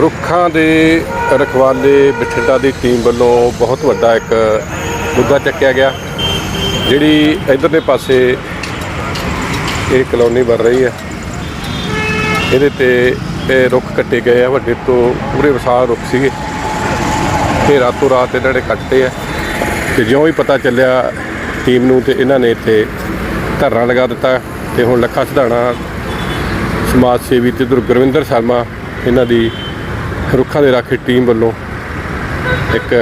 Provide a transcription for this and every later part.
ਰੁੱਖਾਂ ਦੇ ਰਖਵਾਲੇ ਬਠਿੰਡਾ ਦੀ ਟੀਮ ਵੱਲੋਂ ਬਹੁਤ ਵੱਡਾ ਇੱਕ ਮੁੱਦਾ ਚੱਕਿਆ ਗਿਆ, ਜਿਹੜੀ ਇਧਰਲੇ ਪਾਸੇ ਇਹ ਕਲੋਨੀ ਬਣ ਰਹੀ ਹੈ। ਇਹਦੇ ਤੇ ਇਹ ਰੁੱਖ ਕੱਟੇ ਗਏ ਆ, ਵੱਡੇ ਤੋਂ ਪੂਰੇ ਵਿਸਾਲ ਰੁੱਖ ਸੀਗੇ। ਤੇ ਰਾਤੋਂ ਰਾਤ ਇਹਨਾਂ ਨੇ ਕੱਟੇ ਆ ਤੇ ਜਿਉਂ ਹੀ ਪਤਾ ਚੱਲਿਆ ਟੀਮ ਨੂੰ ਤੇ ਇਹਨਾਂ ਨੇ ਇੱਥੇ ਧਰਨਾ ਲਗਾ ਦਿੱਤਾ ਤੇ ਹੁਣ ਲੱਖਾ ਸਿਧਾਣਾ ਸਮਾਜ ਸੇਵੀ ਤੇ ਦਰ ਗੁਰਵਿੰਦਰ ਸ਼ਰਮਾ ਇਹਨਾਂ ਦੀ ਰੁੱਖਾਂ ਦੇ ਰਾਖੀ ਟੀਮ ਵੱਲੋਂ ਇੱਕ,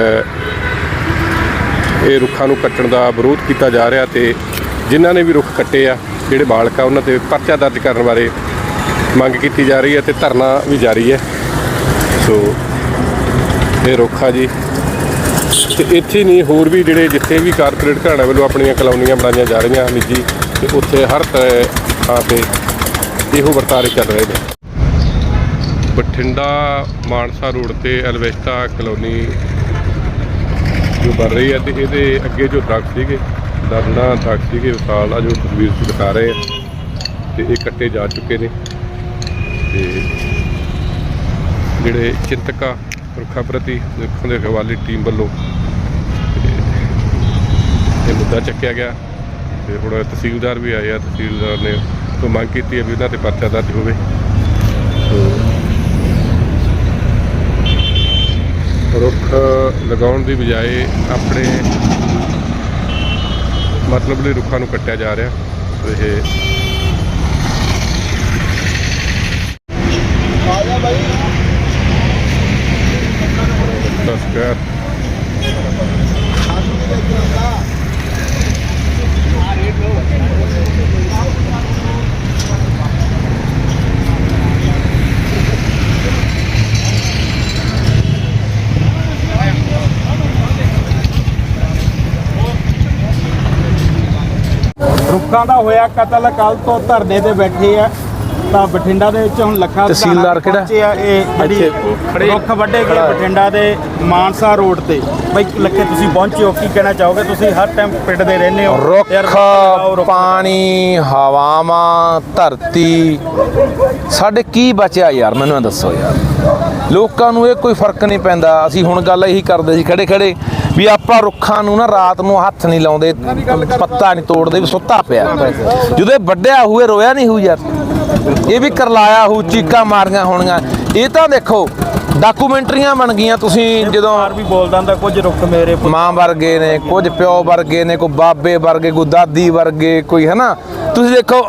ਇਹ ਰੁੱਖਾਂ ਨੂੰ ਕੱਟਣ ਦਾ ਵਿਰੋਧ ਕੀਤਾ ਜਾ ਰਿਹਾ ਤੇ ਜਿਨ੍ਹਾਂ ਨੇ ਵੀ ਰੁੱਖ ਕੱਟੇ ਆ, ਜਿਹੜੇ ਬਾਲਕ ਆ, ਉਹਨਾਂ ਤੇ ਪਰਚਾ ਦਰਜ ਕਰਨ ਬਾਰੇ ਮੰਗ ਕੀਤੀ ਜਾ ਰਹੀ ਹੈ ਤੇ ਧਰਨਾ ਵੀ ਜਾਰੀ ਹੈ। ਸੋ, ਇਹ ਰੁੱਖ ਆ ਜੀ। ਤੇ ਇੱਥੇ ਨਹੀਂ, ਹੋਰ ਵੀ ਜਿਹੜੇ ਜਿੱਥੇ ਵੀ ਕਾਰਪੋਰੇਟ ਘਰਾਣਿਆਂ ਵੱਲੋਂ ਆਪਣੀਆਂ ਕਲੋਨੀਆਂ ਬਣਾਈਆਂ ਜਾ ਰਹੀਆਂ ਨਿੱਜੀ, ਤੇ ਉੱਥੇ ਹਰ ਤਰ੍ਹਾਂ ਥਾਂ ਤੇ ਇਹੋ ਵਰਤਾਰੇ ਚੱਲ ਰਹੇ ਨੇ। ਬਠਿੰਡਾ ਮਾਨਸਾ ਰੋਡ ਤੇ ਅਲਵੈਸਟਾ ਕਲੋਨੀ ਜੋ ਬਣ ਰਹੀ ਹੈ ਤੇ ਇਹਦੇ ਅੱਗੇ ਜੋ ਦਰਖਤ ਸੀਗੇ, ਦਰਨਾ ਦਰਖਤ ਸੀਗੇ ਉਸ ਸਾਲ ਆ ਜੋ ਤਸਵੀਰ 'ਚ ਦਿਖਾ ਰਹੇ ਆ ਤੇ ਇਹ ਕੱਟੇ ਜਾ ਚੁੱਕੇ ਨੇ ਤੇ ਜਿਹੜੇ ਚਿੰਤਕ ਆ ਰੁੱਖਾਂ ਪ੍ਰਤੀ ਰੁੱਖਾਂ ਦੇ ਹਵਾਲੇ ਟੀਮ ਵੱਲੋਂ ਇਹ ਮੁੱਦਾ ਚੱਕਿਆ ਗਿਆ ਤੇ ਹੁਣ ਤਹਿਸੀਲਦਾਰ ਵੀ ਆਏ ਆ, ਤਹਿਸੀਲਦਾਰ ਨੇ ਤੋਂ ਮੰਗ ਕੀਤੀ ਹੈ ਵੀ ਉਹਨਾਂ ਤੇ ਪਰਚਾ ਦਰਜ ਹੋਵੇ। ਤੋ ਰੁੱਖ ਲਗਾਉਣ ਦੀ ਬਜਾਏ ਆਪਣੇ ਮਤਲਬ ਲਈ ਰੁੱਖਾਂ ਨੂੰ ਕੱਟਿਆ ਜਾ ਰਿਹਾ ਸੋ ਇਹ ਨਮਸਕਾਰ ਰੁੱਖਾਂ ਦਾ ਹੋਇਆ ਕਤਲ ਕੱਲ ਤੋਂ ਧਰਨੇ ਤੇ ਬੈਠੇ ਆ। ਤਾਂ ਬਠਿੰਡਾ ਦੇ ਵਿੱਚ ਹੁਣ ਲੱਖਾ ਤਹਿਸੀਲਦਾਰ ਕਿਹੜਾ? ਇਹ ਜਿਹੜੀ ਰੁੱਖ ਵੱਡੇ ਗਏ ਬਠਿੰਡਾ ਦੇ ਮਾਨਸਾ ਰੋਡ ਤੇ। ਬਈ ਲੱਖੇ ਤੁਸੀਂ ਪਹੁੰਚੇ ਹੋ ਕੀ ਕਹਿਣਾ ਚਾਹੋਗੇ? ਤੁਸੀਂ ਹਰ ਟਾਈਮ ਪਿੰਡ ਦੇ ਰਹਿੰਦੇ ਹੋ। ਰੁੱਖ ਪਾਣੀ ਹਵਾਵਾਂ ਧਰਤੀ। ਸਾਡੇ ਕੀ ਬਚਿਆ ਯਾਰ ਮੈਨੂੰ ਦੱਸੋ ਯਾਰ। ਲੋਕਾਂ ਨੂੰ ਇਹ ਕੋਈ ਫ਼ਰਕ ਨਹੀਂ ਪੈਂਦਾ। ਅਸੀਂ ਹੁਣ ਗੱਲ ਇਹੀ ਕਰਦੇ ਸੀ ਖੜੇ ਖੜੇ ਵੀ ਆਪਾਂ ਰੁੱਖਾਂ ਨੂੰ ਨਾ ਰਾਤ ਨੂੰ ਹੱਥ ਨਹੀਂ ਲਾਉਂਦੇ ਪੱਤਾ ਨਹੀਂ ਤੋੜਦੇ ਵੀ ਸੁੱਤਾ ਪਿਆ। ਜਦੋਂ ਵੱਡਿਆ ਹੋਏ ਰੋਇਆ ਨਹੀਂ ਹੋਊ ਯਾਰ। ਇਹ ਵੀ ਕਰਲਾਇਆ ਹੋਊ ਚੀਕਾਂ ਮਾਰੀਆਂ ਹੋਣੀਆਂ ਇਹ ਤਾਂ ਦੇਖੋ ਡਾਕੂਮੈਂਟਰੀਆਂ ਬਣ ਗਈਆਂ ਤੁਸੀਂ ਜਦੋਂ ਮਾਰ ਵੀ ਬੋਲਦਾ ਹੁੰਦਾ ਕੁਝ ਰੁੱਖ ਮੇਰੇ ਮਾਂ ਵਰਗੇ ਨੇ ਕੁਝ ਪਿਓ ਵਰਗੇ ਨੇ ਕੋਈ ਬਾਬੇ ਵਰਗੇ ਕੋਈ ਦਾਦੀ ਵਰਗੇ ਕੋਈ ਹੈ ਨਾ ਤੁਸੀਂ ਦੇਖੋ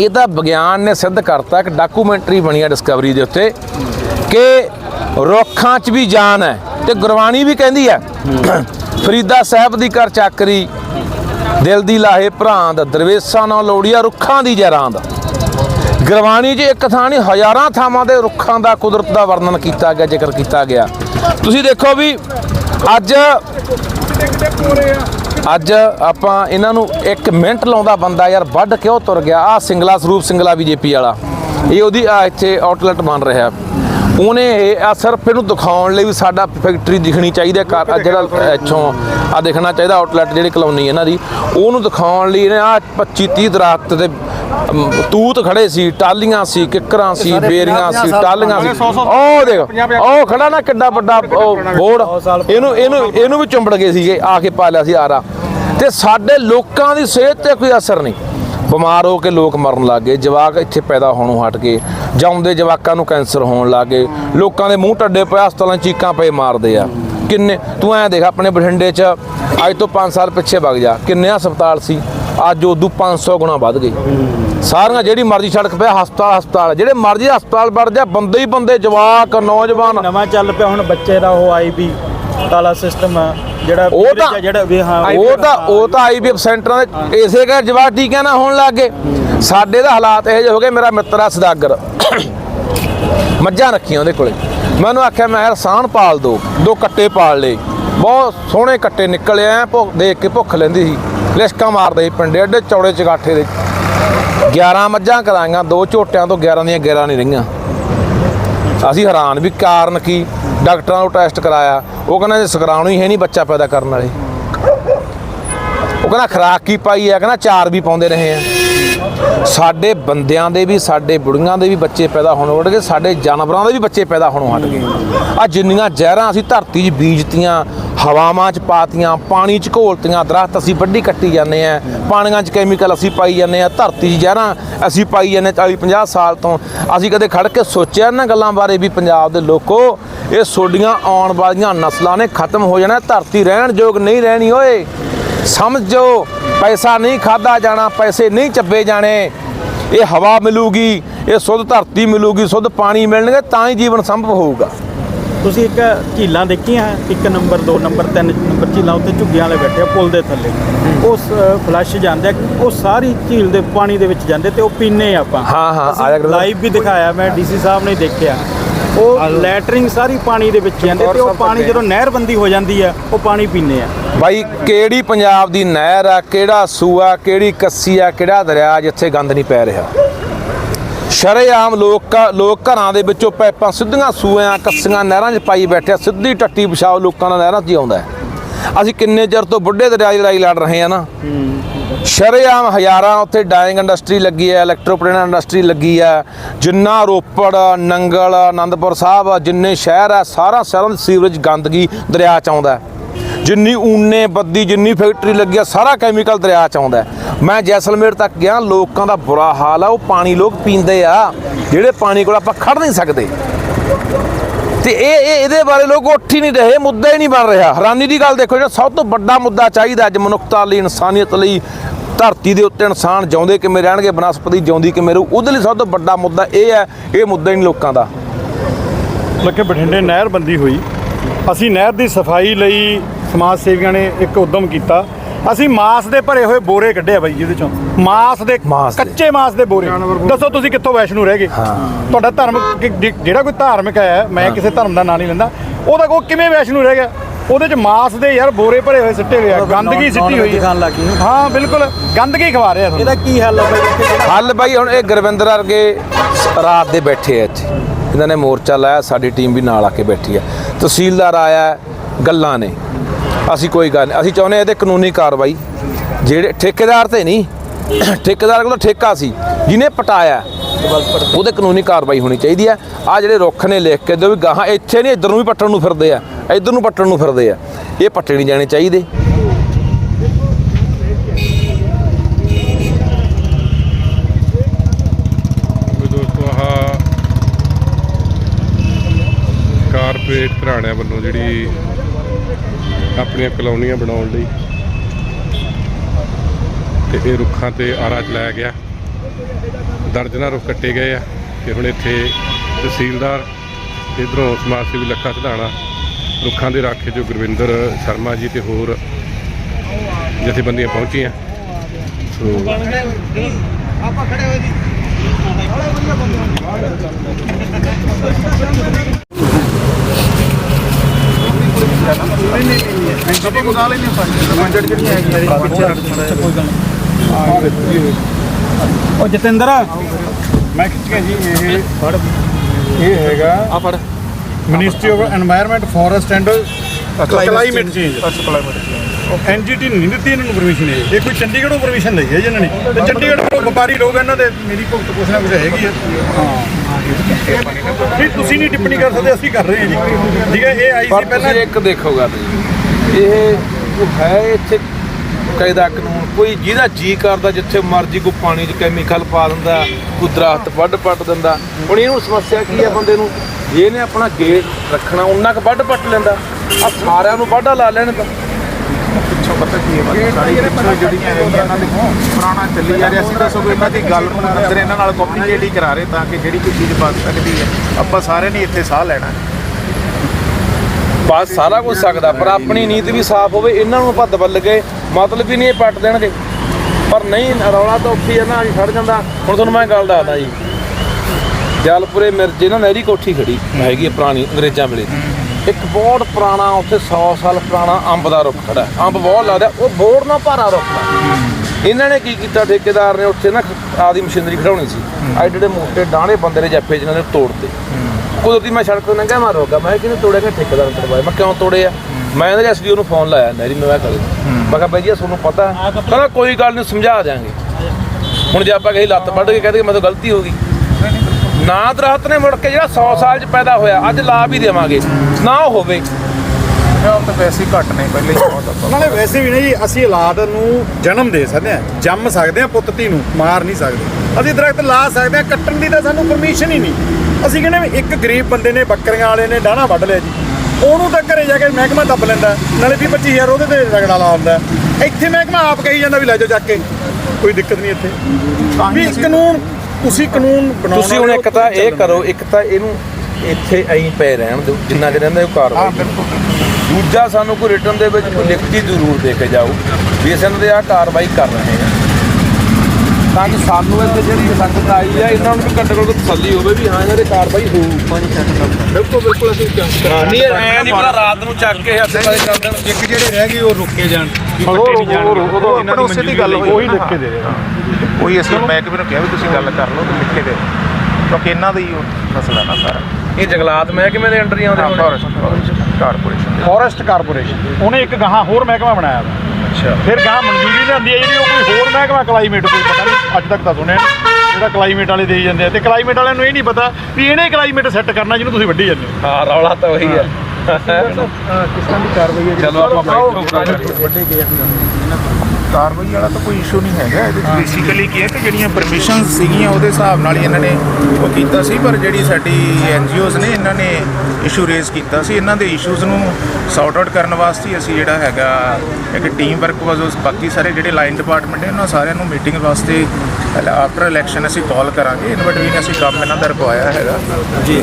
ਇਹ ਤਾਂ ਵਿਗਿਆਨ ਨੇ ਸਿੱਧ ਕਰਤਾ ਕਿ ਡਾਕੂਮੈਂਟਰੀ ਬਣੀ ਹੈ ਡਿਸਕਵਰੀ ਦੇ ਉੱਤੇ। ਕਿ ਰੁੱਖਾਂ 'ਚ ਵੀ ਜਾਨ ਹੈ ਤੇ ਗੁਰਬਾਣੀ ਵੀ ਕਹਿੰਦੀ ਹੈ, ਫਰੀਦਾ ਸਾਹਿਬ ਦੀ ਕਰ ਚਾਕਰੀ, ਦਿਲ ਦੀ ਲਾਹੇ ਭਰਾਂਦ, ਦਰਵੇਸਾਂ ਨਾਲ ਲੋੜੀਆ ਰੁੱਖਾਂ ਦੀ ਜਰਾਂਦ। ਗੁਰਬਾਣੀ 'ਚ ਇੱਕ ਥਾਂ ਨਹੀਂ, ਹਜ਼ਾਰਾਂ ਥਾਵਾਂ ਦੇ ਰੁੱਖਾਂ ਦਾ ਕੁਦਰਤ ਦਾ ਵਰਣਨ ਕੀਤਾ ਗਿਆ, ਜ਼ਿਕਰ ਕੀਤਾ ਗਿਆ। ਤੁਸੀਂ ਦੇਖੋ ਵੀ ਅੱਜ ਅੱਜ ਆਪਾਂ ਇਹਨਾਂ ਨੂੰ 1 ਮਿੰਟ ਲਾਉਂਦਾ ਬੰਦਾ ਯਾਰ, ਵੱਢ ਕਿਉਂ ਤੁਰ ਗਿਆ। ਆ ਸਿੰਗਲਾ ਸਰੂਪ ਸਿੰਗਲਾ ਬੀਜੇਪੀ ਵਾਲਾ। ਇਹ ਉਹਦੀ ਆ ਇੱਥੇ ਆਊਟਲੈਟ ਬਣ ਰਿਹਾ। ਉਹਨੇ ਇਹ ਆ ਸਿਰਫ ਇਹਨੂੰ ਦਿਖਾਉਣ ਲਈ ਵੀ ਸਾਡਾ ਫੈਕਟਰੀ ਦਿਖਣੀ ਚਾਹੀਦੀ ਹੈ ਜਿਹੜਾ ਇੱਥੋਂ ਆ ਦੇਖਣਾ ਚਾਹੀਦਾ ਆਊਟਲੈਟ ਜਿਹੜੀ ਕਲੋਨੀ ਇਹਨਾਂ ਦੀ ਉਹਨੂੰ ਦਿਖਾਉਣ ਲਈ ਇਹਨੇ ਆ 25 30 ਦਰਖਤ ਤੇ ਅਮ, ਤੂਤ ਖੜੇ ਸੀ ਟਾਲੀਆਂ ਸੀ ਕਿੱਕਰਾਂ ਸੀ ਬੇਰੀਆਂ ਸੀ ਟਾਲੀਆਂ ਸੀ। ਉਹ ਦੇਖ ਉਹ ਖੜਾ ਨਾ ਕਿੱਡਾ ਵੱਡਾ ਬੋਰਡ ਇਹਨੂੰ ਇਹਨੂੰ ਇਹਨੂੰ ਵੀ ਚੁੰਬੜ ਗਏ ਸੀਗੇ ਆ ਕੇ ਪਾ ਲਿਆ ਸੀ ਆਰਾ। ਤੇ ਸਾਡੇ ਲੋਕਾਂ ਦੀ ਸਿਹਤ ਤੇ ਕੋਈ ਅਸਰ ਨਹੀਂ। ਬਿਮਾਰ ਹੋ ਕੇ ਲੋਕ ਮਰਨ ਲੱਗ ਗਏ, ਜਵਾਕ ਇੱਥੇ ਪੈਦਾ ਹੋਣੋਂ ਹਟ ਗਏ ਜਾਉਂਦੇ ਜਵਾਕਾਂ ਨੂੰ ਕੈਂਸਰ ਹੋਣ ਲੱਗ ਗਏ। ਲੋਕਾਂ ਦੇ ਮੂੰਹ ਟੱਡੇ ਪਏ, ਹਸਪਤਾਲਾਂ ਚੀਕਾਂ ਪਏ ਮਾਰਦੇ ਆ। ਕਿੰਨੇ, ਤੂੰ ਐ ਦੇਖ ਆਪਣੇ ਬਠਿੰਡੇ 'ਚ, ਅੱਜ ਤੋਂ 5 ਸਾਲ ਪਿੱਛੇ ਵਗ ਜਾ, ਕਿੰਨੇ ਹਸਪਤਾਲ ਸੀ? ਅੱਜ ਉਦੋਂ 500 ਗੁਣਾ ਵੱਧ ਗਏ। ਸਾਰੀਆਂ ਜਿਹੜੀ ਮਰਜ਼ੀ ਸੜਕ ਪਿਆ ਹਸਪਤਾਲ ਹਸਪਤਾਲ, ਜਿਹੜੇ ਮਰਜ਼ੀ ਹਸਪਤਾਲ ਵੜ ਜਾ, ਬੰਦੇ ਹੀ ਬੰਦੇ, ਜਵਾਕ, ਨੌਜਵਾਨ। ਨਵਾਂ ਚੱਲ ਪਿਆ, ਹੁਣ ਬੱਚੇ ਦਾ ਉਹ ਆਈਪੀ ਕਾਲਾ ਸਿਸਟਮ ਜਿਹੜਾ ਉਹ ਤਾਂ ਜਿਹੜਾ ਵੀ ਹਾਂ ਉਹ ਤਾਂ ਉਹ ਤਾਂ ਆਈਵੀਐਫ ਸੈਂਟਰਾਂ ਦੇ ਇਸੇ ਕਰ ਜਵਾਬ ਟੀਕਿਆਂ ਨਾ ਹੋਣ ਲੱਗ ਗਏ। ਸਾਡੇ ਦਾ ਹਾਲਾਤ ਇਹ ਜਿਹੇ ਹੋ ਗਏ ਮੇਰਾ ਮਿੱਤਰ ਆ ਸਦਾਗਰ। ਮੱਝਾਂ ਰੱਖੀਆਂ ਉਹਦੇ ਕੋਲੇ। ਮੈਂ ਉਹਨੂੰ ਆਖਿਆ ਮੈਂ ਯਾਰ ਸਾਣ ਪਾਲ ਦੋ ਦੋ ਕੱਟੇ ਪਾਲ ਲਏ। ਬਹੁਤ ਸੋਹਣੇ ਕੱਟੇ ਨਿਕਲੇ ਐ ਭੁੱਖ ਦੇਖ ਕੇ ਭੁੱਖ ਲੈਂਦੀ ਸੀ। ਲਿਸ਼ਕਾਂ ਮਾਰਦੇ ਸੀ ਪਿੰਡੇ ਐਡੇ ਚੌੜੇ ਚਗਾਠੇ ਦੇ। 11 ਮੱਝਾਂ ਕਰਾਈਆਂ ਦੋ ਝੋਟਿਆਂ ਤੋਂ 11 ਦੀਆਂ 11 ਨਹੀਂ ਰਹੀਆਂ। ਅਸੀਂ ਹੈਰਾਨ ਵੀ ਕਾਰਨ ਕੀ? ਡਾਕਟਰਾਂ ਨੂੰ ਟੈਸਟ ਕਰਾਇਆ। ਉਹ ਕਹਿੰਦਾ ਜੇ ਸਕਰਾਉਣੀ ਹੀ ਹੈ ਨਹੀਂ ਬੱਚਾ ਪੈਦਾ ਕਰਨ ਵਾਲੇ। ਉਹ ਕਹਿੰਦਾ ਖਰਾਕ ਕੀ ਪਾਈ ਹੈ? ਕਹਿੰਦਾ ਚਾਰ ਵੀ ਪਾਉਂਦੇ ਰਹੇ ਆ। ਸਾਡੇ ਬੰਦਿਆਂ ਦੇ ਵੀ, ਸਾਡੇ ਬੁੜੀਆਂ ਦੇ ਵੀ ਬੱਚੇ ਪੈਦਾ ਹੋਣ ਹਟ ਗਏ ਸਾਡੇ ਜਾਨਵਰਾਂ ਦੇ ਵੀ ਬੱਚੇ ਪੈਦਾ ਹੋਣੋਂ ਹਟ ਗਏ। ਆ ਜਿੰਨੀਆਂ ਜ਼ਹਿਰਾਂ ਅਸੀਂ ਧਰਤੀ 'ਚ ਬੀਜਤੀਆਂ ਹਵਾਵਾਂ 'ਚ ਪਾਤੀਆਂ, ਪਾਣੀ 'ਚ ਘੋਲਤੀਆਂ, ਦਰਖਤ ਅਸੀਂ ਵੱਢੀ ਕੱਟੀ ਜਾਂਦੇ ਆ ਪਾਣੀਆਂ 'ਚ ਕੈਮੀਕਲ ਅਸੀਂ ਪਾਈ ਜਾਂਦੇ ਆ ਧਰਤੀ 'ਚ ਜ਼ਹਿਰਾਂ ਅਸੀਂ ਪਾਈ ਜਾਂਦੇ 40 50 ਸਾਲ ਤੋਂ। ਅਸੀਂ ਕਦੇ ਖੜ ਕੇ ਸੋਚਿਆ ਇਹਨਾਂ ਗੱਲਾਂ ਬਾਰੇ ਵੀ ਪੰਜਾਬ ਦੇ ਲੋਕੋ, ਇਹ ਸੋਡੀਆਂ ਆਉਣ ਵਾਲੀਆਂ ਨਸਲਾਂ ਨੇ ਖਤਮ ਹੋ ਜਾਣਾ, ਧਰਤੀ ਰਹਿਣ ਯੋਗ ਨਹੀਂ ਰਹਿਣੀ, ਓਏ। ਸਮਝੋ ਪੈਸਾ ਨਹੀਂ ਖਾਦਾ ਜਾਣਾ, ਪੈਸੇ ਨਹੀਂ ਚੱਬੇ ਜਾਣੇ। ਇਹ ਹਵਾ ਮਿਲੂਗੀ, ਇਹ ਸੁੱਧ ਧਰਤੀ ਮਿਲੂਗੀ, ਸੁੱਧ ਪਾਣੀ ਮਿਲਣਗੇ, ਤਾਂ ਹੀ ਜੀਵਨ ਸੰਭਵ ਹੋਊਗਾ। ਤੁਸੀਂ ਇੱਕ ਝੀਲਾਂ ਦੇਖੀਆਂ ਇੱਕ ਨੰਬਰ 2 ਨੰਬਰ 3 ਨੰਬਰ ਝੀਲਾਂ ਉੱਤੇ ਝੁੱਗੀਆਂ ਵਾਲੇ ਬੈਠੇ ਆ ਪੁਲ ਦੇ ਥੱਲੇ। ਉਸ ਫਲੱਸ਼ ਜਾਂਦੇ ਆ ਉਹ ਸਾਰੀ ਝੀਲ ਦੇ ਪਾਣੀ ਦੇ ਵਿੱਚ ਜਾਂਦੇ ਤੇ ਉਹ ਪੀਨੇ ਆਪਾਂ। ਹਾਂ, ਹਾਂ, ਆਇਆ। ਲਾਈਵ ਵੀ ਦਿਖਾਇਆ ਮੈਂ ਡੀਸੀ ਸਾਹਿਬ ਨੇ ਦੇਖਿਆ। ਉਹ ਲੈਟਰਿੰਗ ਸਾਰੀ ਪਾਣੀ ਦੇ ਵਿੱਚ ਜਾਂਦੇ ਤੇ ਉਹ ਪਾਣੀ ਜਦੋਂ ਨਹਿਰਬੰਦੀ ਹੋ ਜਾਂਦੀ ਆ ਉਹ ਪਾਣੀ ਪੀਨੇ ਆ। ਬਾਈ ਕਿਹੜੀ ਪੰਜਾਬ ਦੀ ਨਹਿਰ ਆ ਕਿਹੜਾ ਸੂਆ ਕਿਹੜੀ ਕੱਸੀ ਆ ਕਿਹੜਾ ਦਰਿਆ ਜਿੱਥੇ ਗੰਦ ਨਹੀਂ ਪੈ ਰਿਹਾ? ਸ਼ਰੇਆਮ ਲੋਕ ਲੋਕ ਘਰਾਂ ਦੇ ਵਿੱਚੋਂ ਪੈਪਾਂ ਸਿੱਧੀਆਂ ਸੂਆਂ ਕੱਸੀਆਂ ਨਹਿਰਾਂ 'ਚ ਪਾਈ ਬੈਠੇ ਆ, ਸਿੱਧੀ ਟੱਟੀ ਪਿਸ਼ਾਬ ਲੋਕਾਂ ਦਾ ਨਹਿਰਾਂ 'ਚ ਹੀ ਆਉਂਦਾ ਅਸੀਂ ਕਿੰਨੇ ਚਿਰ ਤੋਂ ਬੁੱਢੇ ਦਰਿਆ ਦੀ ਲੜਾਈ ਲੜ ਰਹੇ ਆ ਨਾ। ਸ਼ਰੇਆਮ ਹਜ਼ਾਰਾਂ ਉੱਥੇ ਡਾਇੰਗ ਇੰਡਸਟਰੀ ਲੱਗੀ ਹੈ, ਇਲੈਕਟ੍ਰੋਪਲੇਨ ਇੰਡਸਟਰੀ ਲੱਗੀ ਹੈ। ਜਿੰਨਾ ਰੋਪੜ, ਨੰਗਲ ਆਨੰਦਪੁਰ ਸਾਹਿਬ, ਜਿੰਨੇ ਸ਼ਹਿਰ ਆ ਸਾਰਾ ਸ਼ਹਿਰਾਂ ਦੀ ਸੀਵਰੇਜ ਗੰਦਗੀ ਦਰਿਆ 'ਚ ਆਉਂਦਾ ਹੈ। ਜਿੰਨੀ ਊਨੇ ਬੱਦੀ, ਜਿੰਨੀ ਫੈਕਟਰੀ ਲੱਗਿਆ ਸਾਰਾ ਕੈਮੀਕਲ ਦਰਿਆ 'ਚ ਆਉਂਦਾ ਮੈਂ ਜੈਸਲਮੇਰ ਤੱਕ ਗਿਆ, ਲੋਕਾਂ ਦਾ ਬੁਰਾ ਹਾਲ ਆ, ਉਹ ਪਾਣੀ ਲੋਕ ਪੀਂਦੇ ਆ, ਜਿਹੜੇ ਪਾਣੀ ਕੋਲ ਆਪਾਂ ਖੜ ਨਹੀਂ ਸਕਦੇ। ਤੇ ਇਹ ਇਹ, ਇਹਦੇ ਬਾਰੇ ਲੋਕ ਉੱਠ ਹੀ ਨਹੀਂ ਰਹੇ, ਮੁੱਦਾ ਹੀ ਨਹੀਂ ਬਣ ਰਿਹਾ। ਹੈਰਾਨੀ ਦੀ ਗੱਲ ਦੇਖੋ, ਜਿਹੜਾ ਸਭ ਤੋਂ ਵੱਡਾ ਮੁੱਦਾ ਚਾਹੀਦਾ ਅੱਜ ਮਨੁੱਖਤਾ ਲਈ, ਇਨਸਾਨੀਅਤ ਲਈ, ਧਰਤੀ ਦੇ ਉੱਤੇ ਇਨਸਾਨ ਜਿਉਂਦੇ ਕਿਵੇਂ ਰਹਿਣਗੇ, ਬਨਸਪਤੀ ਜਿਉਂਦੀ ਕਿਵੇਂ ਰਹੂ, ਉਹਦੇ ਲਈ ਸਭ ਤੋਂ ਵੱਡਾ ਮੁੱਦਾ ਇਹ ਹੈ, ਇਹ ਮੁੱਦਾ ਹੀ ਨਹੀਂ ਲੋਕਾਂ ਦਾ। ਲੱਗੇ ਬਠਿੰਡੇ ਨਹਿਰ ਬੰਦੀ ਹੋਈ। ਅਸੀਂ ਨਹਿਰ ਦੀ ਸਫ਼ਾਈ ਲਈ ਸਮਾਜ ਸੇਵੀਆਂ ਨੇ ਇੱਕ ਉਦਮ ਕੀਤਾ। ਅਸੀਂ ਮਾਸ ਦੇ ਭਰੇ ਹੋਏ ਬੋਰੇ ਕੱਢੇ ਆ ਬਾਈ ਜਿਹਦੇ ਚੋਂ। ਮਾਸ ਦੇ ਮਾਸ ਦੇ। ਕੱਚੇ ਮਾਸ ਦੇ ਬੋਰੇ। ਦੱਸੋ ਤੁਸੀਂ ਕਿੱਥੋਂ ਵੈਸ਼ਨੂ ਰਹਿ ਗਏ? ਤੁਹਾਡਾ ਧਰਮ ਕਿ- ਜਿ- ਜਿਹੜਾ ਕੋਈ ਧਾਰਮਿਕ ਹੈ ਮੈਂ ਕਿਸੇ ਧਰਮ ਦਾ ਨਾਂ ਨਹੀਂ ਲੈਂਦਾ। ਉਹਦਾ ਕੋ ਕਿਵੇਂ ਵੈਸ਼ਨੂ ਰਹਿ ਗਿਆ? ਉਹਦੇ ਚ ਮਾਸ ਦੇ ਯਾਰ ਬੋਰੇ ਭਰੇ ਹੋਏ ਸਿੱਟੇ ਹੋਏ ਆ ਗੰਦਗੀ ਸਿੱਟੀ ਹੋਈ ਖਾਣ ਹੈ ਲੱਗ ਹਾਂ ਬਿਲਕੁਲ। ਗੰਦਗੀ ਖਵਾ ਰਿਹਾ ਤੁਹਾਨੂੰ। ਇਹਦਾ ਕੀ ਹੱਲ ਹੈ ਬਾਈ? ਹੱਲ ਬਾਈ ਹੁਣ ਇਹ ਗੁਰਵਿੰਦਰ ਵਰਗੇ ਰਾਤ ਦੇ ਬੈਠੇ ਆ ਇੱਥੇ। ਇਹਨਾਂ ਨੇ ਮੋਰਚਾ ਲਾਇਆ ਸਾਡੀ ਟੀਮ ਵੀ ਨਾਲ ਆ ਕੇ ਬੈਠੀ ਆ। ਤਹਿਸੀਲਦਾਰ ਆਇਆ ਗੱਲਾਂ ਨੇ। ਅਸੀਂ ਕੋਈ ਗੱਲ ਨਹੀਂ। ਅਸੀਂ ਚਾਹੁੰਦੇ ਹਾਂ ਇਹਦੇ ਕਾਨੂੰਨੀ ਕਾਰਵਾਈ, ਜਿਹੜੇ ਠੇਕੇਦਾਰ ਤੇ ਨਹੀਂ, ਠੇਕੇਦਾਰ ਕੋਲ ਠੇਕਾ ਸੀ, ਜਿਹਨੇ ਪਟਾਇਆ, ਉਹਦੇ ਕਾਨੂੰਨੀ ਕਾਰਵਾਈ ਹੋਣੀ ਚਾਹੀਦੀ ਹੈ। ਆ ਜਿਹੜੇ ਰੁੱਖ ਨੇ ਲਿਖ ਕੇ ਦਿਓ ਵੀ ਗਾਹਾਂ ਇੱਥੇ ਨਹੀਂ, ਇੱਧਰ ਨੂੰ ਵੀ ਪੱਟਣ ਨੂੰ ਫਿਰਦੇ ਆ, ਇੱਧਰ ਨੂੰ ਪੱਟਣ ਨੂੰ ਫਿਰਦੇ ਆ। ਇਹ ਪੱਟੇ ਨਹੀਂ ਜਾਣੇ ਚਾਹੀਦੇ। ਕਾਰਪੋਰੇਟ ਘਰਾਣਿਆਂ ਵੱਲੋਂ ਜਿਹੜੀ ਆਪਣੀਆਂ ਕਲੋਨੀਆਂ ਬਣਾਉਣ ਲਈ। ਤੇ ਇਹ ਰੁੱਖਾਂ ਤੇ ਆਰਾ ਚਲਾਇਆ ਗਿਆ। ਦਰਜਨਾਂ ਰੁੱਖ ਕੱਟੇ ਗਏ ਆ ਤੇ ਹੁਣ ਇੱਥੇ ਤਹਿਸੀਲਦਾਰ ਇਧਰੋਂ ਸਮਾਜ ਸੇਵੀ ਲੱਖਾ ਸਧਾਣਾ, ਰੁੱਖਾਂ ਦੇ ਰਾਖੇ ਜੋ ਗੁਰਵਿੰਦਰ ਸ਼ਰਮਾ ਜੀ ਤੇ ਹੋਰ ਜਥੇਬੰਦੀਆਂ ਪਹੁੰਚੀਆਂ। ਸੋ ਨਹੀਂ ਨਹੀਂ ਉਹ ਜਤਿੰਦਰ ਮੈਂ ਖਿੱਚ ਕੇ ਜੀ ਇਹ ਫੜ ਇਹ ਹੈਗਾ ਆ ਫੜ ministry of environment forest and climate change ਅੱਛਾ ਕਲਾਈਮੇਟ ਚੇਂਜ ਐਨਜੀਟੀ ਨਹੀਂ ਦਿੱਤੀ ਇਹਨਾਂ ਨੂੰ ਪਰਮਿਸ਼ਨ ਇਹ ਇਹ ਕੋਈ ਚੰਡੀਗੜ੍ਹੋਂ ਪਰਮਿਸ਼ਨ ਲਈ ਹੈ ਜੀ ਨੇ ਚੰਡੀਗੜ੍ਹ ਤੋਂ ਵਪਾਰੀ ਲੋਕ ਇਹਨਾਂ ਦੇ ਮੇਰੀ ਭੁਗਤ ਕੁਛ ਨਾ ਕੁਛ ਹੈਗੀ ਹੈ ਹਾਂ ਨਹੀਂ ਤੁਸੀਂ ਨਹੀਂ ਟਿੱਪਣੀ ਕਰ ਸਕਦੇ ਅਸੀਂ ਕਰ ਰਹੇ ਹਾਂ ਜੀ। ਠੀਕ ਹੈ ਇਹ ਆਈ ਸੀ ਪਰ ਪਹਿਲਾਂ ਤੁਸੀਂ ਇੱਕ ਦੇਖੋ ਗੱਲ ਇਹ ਕੋਈ ਹੈ ਇੱਥੇ ਕਾਇਦਾ ਕਾਨੂੰਨ ਕੋਈ ਜਿਹਦਾ ਜੀ ਕਰਦਾ ਜਿੱਥੇ ਮਰਜ਼ੀ ਕੋਈ ਪਾਣੀ 'ਚ ਕੈਮੀਕਲ ਪਾ ਦਿੰਦਾ ਕੋਈ ਦਰਖਤ ਵੱਢ ਪੱਟ ਦਿੰਦਾ। ਹੁਣ ਇਹਨੂੰ ਸਮੱਸਿਆ ਕੀ ਹੈ ਬੰਦੇ ਨੂੰ? ਜੇ ਇਹਨੇ ਆਪਣਾ ਗੇਟ ਰੱਖਣਾ ਉਹਨਾਂ ਕ ਵੱਢ ਪੱਟ ਲੈਂਦਾ। ਆ ਸਾਰਿਆਂ ਨੂੰ ਵਾਢਾ ਲਾ ਲੈਣ ਤਾਂ। ਜਿਹੜੀਆਂ ਹੈਗੀਆਂ ਇਹਨਾਂ ਦੇ ਪੁਰਾਣਾ ਚੱਲੀ ਜਾ ਰਿਹਾ ਸੀ ਤਾਂ ਸਗੋਂ ਇਹਨਾਂ ਦੀ ਗੱਲ ਨੂੰ ਅੰਦਰ ਇਹਨਾਂ ਨਾਲ ਕਮਿਊਨੀਕੇਟ ਹੀ ਕਰਾ ਰਹੇ ਤਾਂ ਕਿ ਜਿਹੜੀ ਕੋਈ ਚੀਜ਼ ਬਚ ਸਕਦੀ ਹੈ ਆਪਾਂ ਸਾਰਿਆਂ ਨੇ ਇੱਥੇ ਸਾਹ ਲੈਣਾ ਹੈ। ਬਸ ਸਾਰਾ ਕੁਝ ਸਕਦਾ ਪਰ ਆਪਣੀ ਨੀਤ ਵੀ ਸਾਫ਼ ਹੋਵੇ ਇਹਨਾਂ ਨੂੰ ਆਪਾਂ ਦਬਲ ਗਏ ਮਤਲਬ ਹੀ ਨਹੀਂ ਇਹ ਪੱਟ ਦੇਣਗੇ। ਪਰ ਨਹੀਂ ਰੌਲਾ ਤਾਂ ਉੱਥੇ ਹੀ ਆ ਨਾ ਜੀ ਖੜ ਜਾਂਦਾ। ਹੁਣ ਤੁਹਾਨੂੰ ਮੈਂ ਗੱਲ ਦੱਸਦਾ ਜੀ। ਜਲਪੁਰੇ ਮਿਰਜੇ ਨਾ ਨਹਿਰੀ ਕੋਠੀ ਖੜੀ ਹੈਗੀ ਹੈ ਪੁਰਾਣੀ ਅੰਗਰੇਜ਼ਾਂ ਵੇਲੇ। ਦੀ। ਇੱਕ ਬਹੁਤ ਪੁਰਾਣਾ ਉੱਥੇ 100 ਸਾਲ ਪੁਰਾਣਾ ਅੰਬ ਦਾ ਰੁੱਖ ਖੜਾ ਹੈ। ਅੰਬ ਬਹੁਤ ਲੱਗਦਾ ਉਹ ਬੋੜ ਨਾ ਭਾਰਾ ਰੁੱਖ ਆ ਇਹਨਾਂ ਨੇ ਕੀ ਕੀਤਾ ਠੇਕੇਦਾਰ ਨੇ ਉੱਥੇ ਨਾ ਆਦੀ ਮਸ਼ੀਨਰੀ ਖੜਾਉਣੀ ਸੀ। ਆ ਜਿਹੜੇ ਮੋਟੇ ਡਾਣੇ ਬੰਦੇ ਨੇ ਜੱਫੇ ਜਿਹਨਾਂ ਨੇ ਤੋੜਤੇ। ਕੁਦਰਤੀ ਮੈਂ ਸੜਕ ਤੋਂ ਲੰਘਿਆ ਮੈਂ ਰੋਕਾ ਮੈਂ ਕਿਹਨੇ ਤੋੜਿਆ? ਕਿ ਠੇਕੇਦਾਰ ਨੇ ਤੋੜਵਾਇਆ। ਮੈਂ ਕਿਉਂ ਤੋੜਿਆ ਮੈਂ ਇਹਦੇ ਐਸਡੀਓ ਨੂੰ ਫੋਨ ਲਾਇਆ ਨਹਿਰੀ ਮੈਂ ਕਰੇ ਮੈਂ ਕਿਹਾ ਬਾਈ ਜੀ ਇਹ ਤੁਹਾਨੂੰ ਪਤਾ ਹੈ? ਕਹਿੰਦਾ ਕੋਈ ਗੱਲ ਨਹੀਂ ਸਮਝਾ ਦਿਆਂਗੇ। ਹੁਣ ਜੇ ਆਪਾਂ ਕਹੀ ਲੱਤ ਵੱਢ ਕੇ ਕਹਦੇ ਮੇਰੇ ਤੋਂ ਗਲਤੀ ਹੋ ਗਈ। ਨਾ ਦਰਖਤ ਨੇ ਮੁੜ ਕੇ ਜਿਹੜਾ 100 ਸਾਲ ਚ ਪੈਦਾ ਹੋਇਆ ਅੱਜ ਲਾ ਵੀ ਦੇਵਾਂਗੇ। ਨਾ ਉਹ ਹੋਵੇ। ਉਹ ਤਾਂ ਵੈਸੇ ਹੀ ਘੱਟ ਨੇ ਪਹਿਲੇ ਹੀ ਬਹੁਤ ਆਪਾਂ ਨਾਲੇ ਵੈਸੇ ਵੀ ਨਾ ਜੀ ਅਸੀਂ ਔਲਾਦ ਨੂੰ ਜਨਮ ਦੇ ਸਕਦੇ ਆ ਜੰਮ ਸਕਦੇ ਆ ਪੁੱਤ ਧੀ ਨੂੰ ਮਾਰ ਨਹੀਂ ਸਕਦੇ। ਅਸੀਂ ਦਰਖਤ ਲਾ ਸਕਦੇ ਆ ਕੱਟਣ ਦੀ ਤਾਂ ਸਾਨੂੰ ਪਰਮਿਸ਼ਨ ਹੀ ਨਹੀਂ। ਅਸੀਂ ਕਹਿੰਦੇ ਵੀ ਇੱਕ ਗਰੀਬ ਬੰਦੇ ਨੇ ਬੱਕਰੀਆਂ ਵਾਲੇ ਨੇ ਡਾਣਾ ਵੱਢ ਲਿਆ ਜੀ। ਉਹਨੂੰ ਤਾਂ ਘਰੇ ਜਾ ਕੇ ਮਹਿਕਮਾ ਦੱਬ ਲੈਂਦਾ ਨਾਲੇ ਵੀ 25000 ਉਹਦੇ ਤੇ ਰਗੜਾ ਲਾ ਆਉਂਦਾ ਇੱਥੇ ਮਹਿਕਮਾ ਆਪ ਕਹੀ ਜਾਂਦਾ ਵੀ ਲੈ ਜਾਓ ਚੱਕ ਕੇ। ਕੋਈ ਦਿੱਕਤ ਨਹੀਂ ਇੱਥੇ। ਵੀ ਕਾਨੂੰਨ ਤੁਸੀਂ ਕਾਨੂੰਨ ਬਣਾਉਣਾ ਤੁਸੀਂ ਹੁਣ ਇੱਕ ਤਾਂ ਇਹ ਕਰੋ ਇੱਕ ਤਾਂ ਇਹਨੂੰ ਇੱਥੇ ਐਂ ਪਏ ਰਹਿਣ ਦਿਓ ਜਿੰਨਾ ਕਿ ਰਹਿੰਦਾ ਉਹ ਕਾਰਵਾਈ ਦੂਜਾ ਸਾਨੂੰ ਕੋਈ ਰਿਟਰਨ ਦੇ ਵਿੱਚ ਕੋਈ ਲਿਖਤੀ ਜ਼ਰੂਰ ਦੇ ਕੇ ਜਾਓ ਵੀ ਅਸੀਂ ਇਹਨਾਂ ਦੇ ਆ ਕਾਰਵਾਈ ਕਰ ਰਹੇ ਹਾਂ। ਤਾਂ ਕਿ ਸਾਨੂੰ ਇੱਥੇ ਜਿਹੜੀ ਸੰਗਤ ਆਈ ਹੈ ਇਹਨਾਂ ਨੂੰ ਵੀ ਘੱਟੋ ਘੱਟ ਤਸੱਲੀ ਹੋਵੇ ਵੀ ਹਾਂ ਇਹਨਾਂ ਦੇ ਕਾਰਵਾਈ ਹੋਊ। ਬਿਲਕੁਲ ਬਿਲਕੁਲ ਅਸੀਂ ਨਹੀਂ ਐ ਨਹੀਂ ਪਤਾ ਰਾਤ ਨੂੰ ਚੱਕ ਕੇ ਹੱਥ ਪਾਰੇ ਕਰ ਦੇਣ ਇੱਕ ਜਿਹੜੇ ਰਹਿ ਗਏ ਉਹ ਰੁਕੇ ਜਾਣ ਉਦੋਂ ਇਹਨਾਂ ਦੀ ਉਸੇ ਦੀ ਗੱਲ ਹੋਈ ਉਹੀ ਲਿਖ ਕੇ ਦੇ ਦੇਣਾ ਉਹੀ ਅਸੀਂ ਮਹਿਕਮੇ ਨੂੰ ਕਿਹਾ ਵੀ ਤੁਸੀਂ ਗੱਲ ਕਰ ਲਓ ਤੇ ਲਿਖ ਕੇ ਦੇ ਕਿਉਂਕਿ ਇਹਨਾਂ ਦਾ ਹੀ ਉਹ ਮਸਲਾ ਨਾ ਸਾਰਾ। ਇਹ ਜੰਗਲਾਤ ਮਹਿਕਮੇ ਦੇ ਅੰਡਰ ਹੀ ਆਉਂਦੇ ਹੋਣੇ? ਫੋਰੈਸਟ ਕਾਰਪੋਰੇਸ਼ਨ ਫੋਰੈਸਟ ਕਾਰਪੋਰੇਸ਼ਨ ਉਹਨੇ ਇੱਕ ਗਾਹਾਂ ਹੋਰ ਮਹਿਕਮਾ ਬਣਾਇਆ ਅੱਛਾ। ਫਿਰ ਗਾਹਾਂ ਮਨਜ਼ੂਰੀ ਲੈਂਦੀ ਹੈ ਜਿਹੜੀ ਉਹ ਕੋਈ ਹੋਰ ਮਹਿਕਮਾ ਕਲਾਈਮੇਟ ਕੋਈ ਪਤਾ ਨਹੀਂ ਅੱਜ ਤੱਕ ਤਾਂ ਸੁਣਿਆ। ਜਿਹੜਾ ਕਲਾਈਮੇਟ ਵਾਲੇ ਦੇਈ ਜਾਂਦੇ ਆ। ਤੇ ਕਲਾਈਮੇਟ ਵਾਲਿਆਂ ਨੂੰ ਇਹ ਨਹੀਂ ਪਤਾ ਵੀ ਇਹਨੇ ਕਲਾਈਮੇਟ ਸੈੱਟ ਕਰਨਾ ਜਿਹਨੂੰ ਤੁਸੀਂ ਵੱਢੀ ਜਾਂਦੇ ਹੋ। ਹਾਂ ਰੌਲਾ ਤਾਂ ਉਹੀ ਹੈ। ਕਿਸ ਤਰ੍ਹਾਂ ਦੀ ਕਾਰਵਾਈ ਹੈ? ਚਲੋ ਆਪਾਂ ਬੈਠੋ ਵੱਡੇ ਗਏ ਕਾਰਵਾਈ ਵਾਲਾ ਤਾਂ ਕੋਈ ਇਸ਼ੂ ਨਹੀਂ ਹੈਗਾ ਇਹਦੇ ਵਿੱਚ। ਬੇਸਿਕਲੀ ਕੀ ਹੈ ਕਿ ਜਿਹੜੀਆਂ ਪਰਮਿਸ਼ਨ ਸੀਗੀਆਂ ਉਹਦੇ ਹਿਸਾਬ ਨਾਲ ਹੀ ਇਹਨਾਂ ਨੇ ਉਹ ਕੀਤਾ ਸੀ ਪਰ ਜਿਹੜੀ ਸਾਡੀ ਐਨਜੀਓਜ਼ ਨੇ ਇਹਨਾਂ ਨੇ ਇਸ਼ੂ ਰੇਜ਼ ਕੀਤਾ ਸੀ। ਇਹਨਾਂ ਦੇ ਇਸ਼ੂਜ਼ ਨੂੰ ਸੌਰਟ ਆਊਟ ਕਰਨ ਵਾਸਤੇ ਹੀ ਅਸੀਂ ਜਿਹੜਾ ਹੈਗਾ ਇੱਕ ਟੀਮ ਵਰਕ ਵਾਸ ਉਸ ਬਾਕੀ ਸਾਰੇ ਜਿਹੜੇ ਲਾਈਨ ਡਿਪਾਰਟਮੈਂਟ ਹੈ ਉਹਨਾਂ ਸਾਰਿਆਂ ਨੂੰ ਮੀਟਿੰਗ ਵਾਸਤੇ ਆਫਟਰ ਇਲੈਕਸ਼ਨ ਅਸੀਂ ਕਾਲ ਕਰਾਂਗੇ। ਇਨ ਬਿਟਵੀਨ ਅਸੀਂ ਕੰਮ ਇਹਨਾਂ ਦਾ ਰਖਵਾਇਆ ਹੈਗਾ। ਜੀ।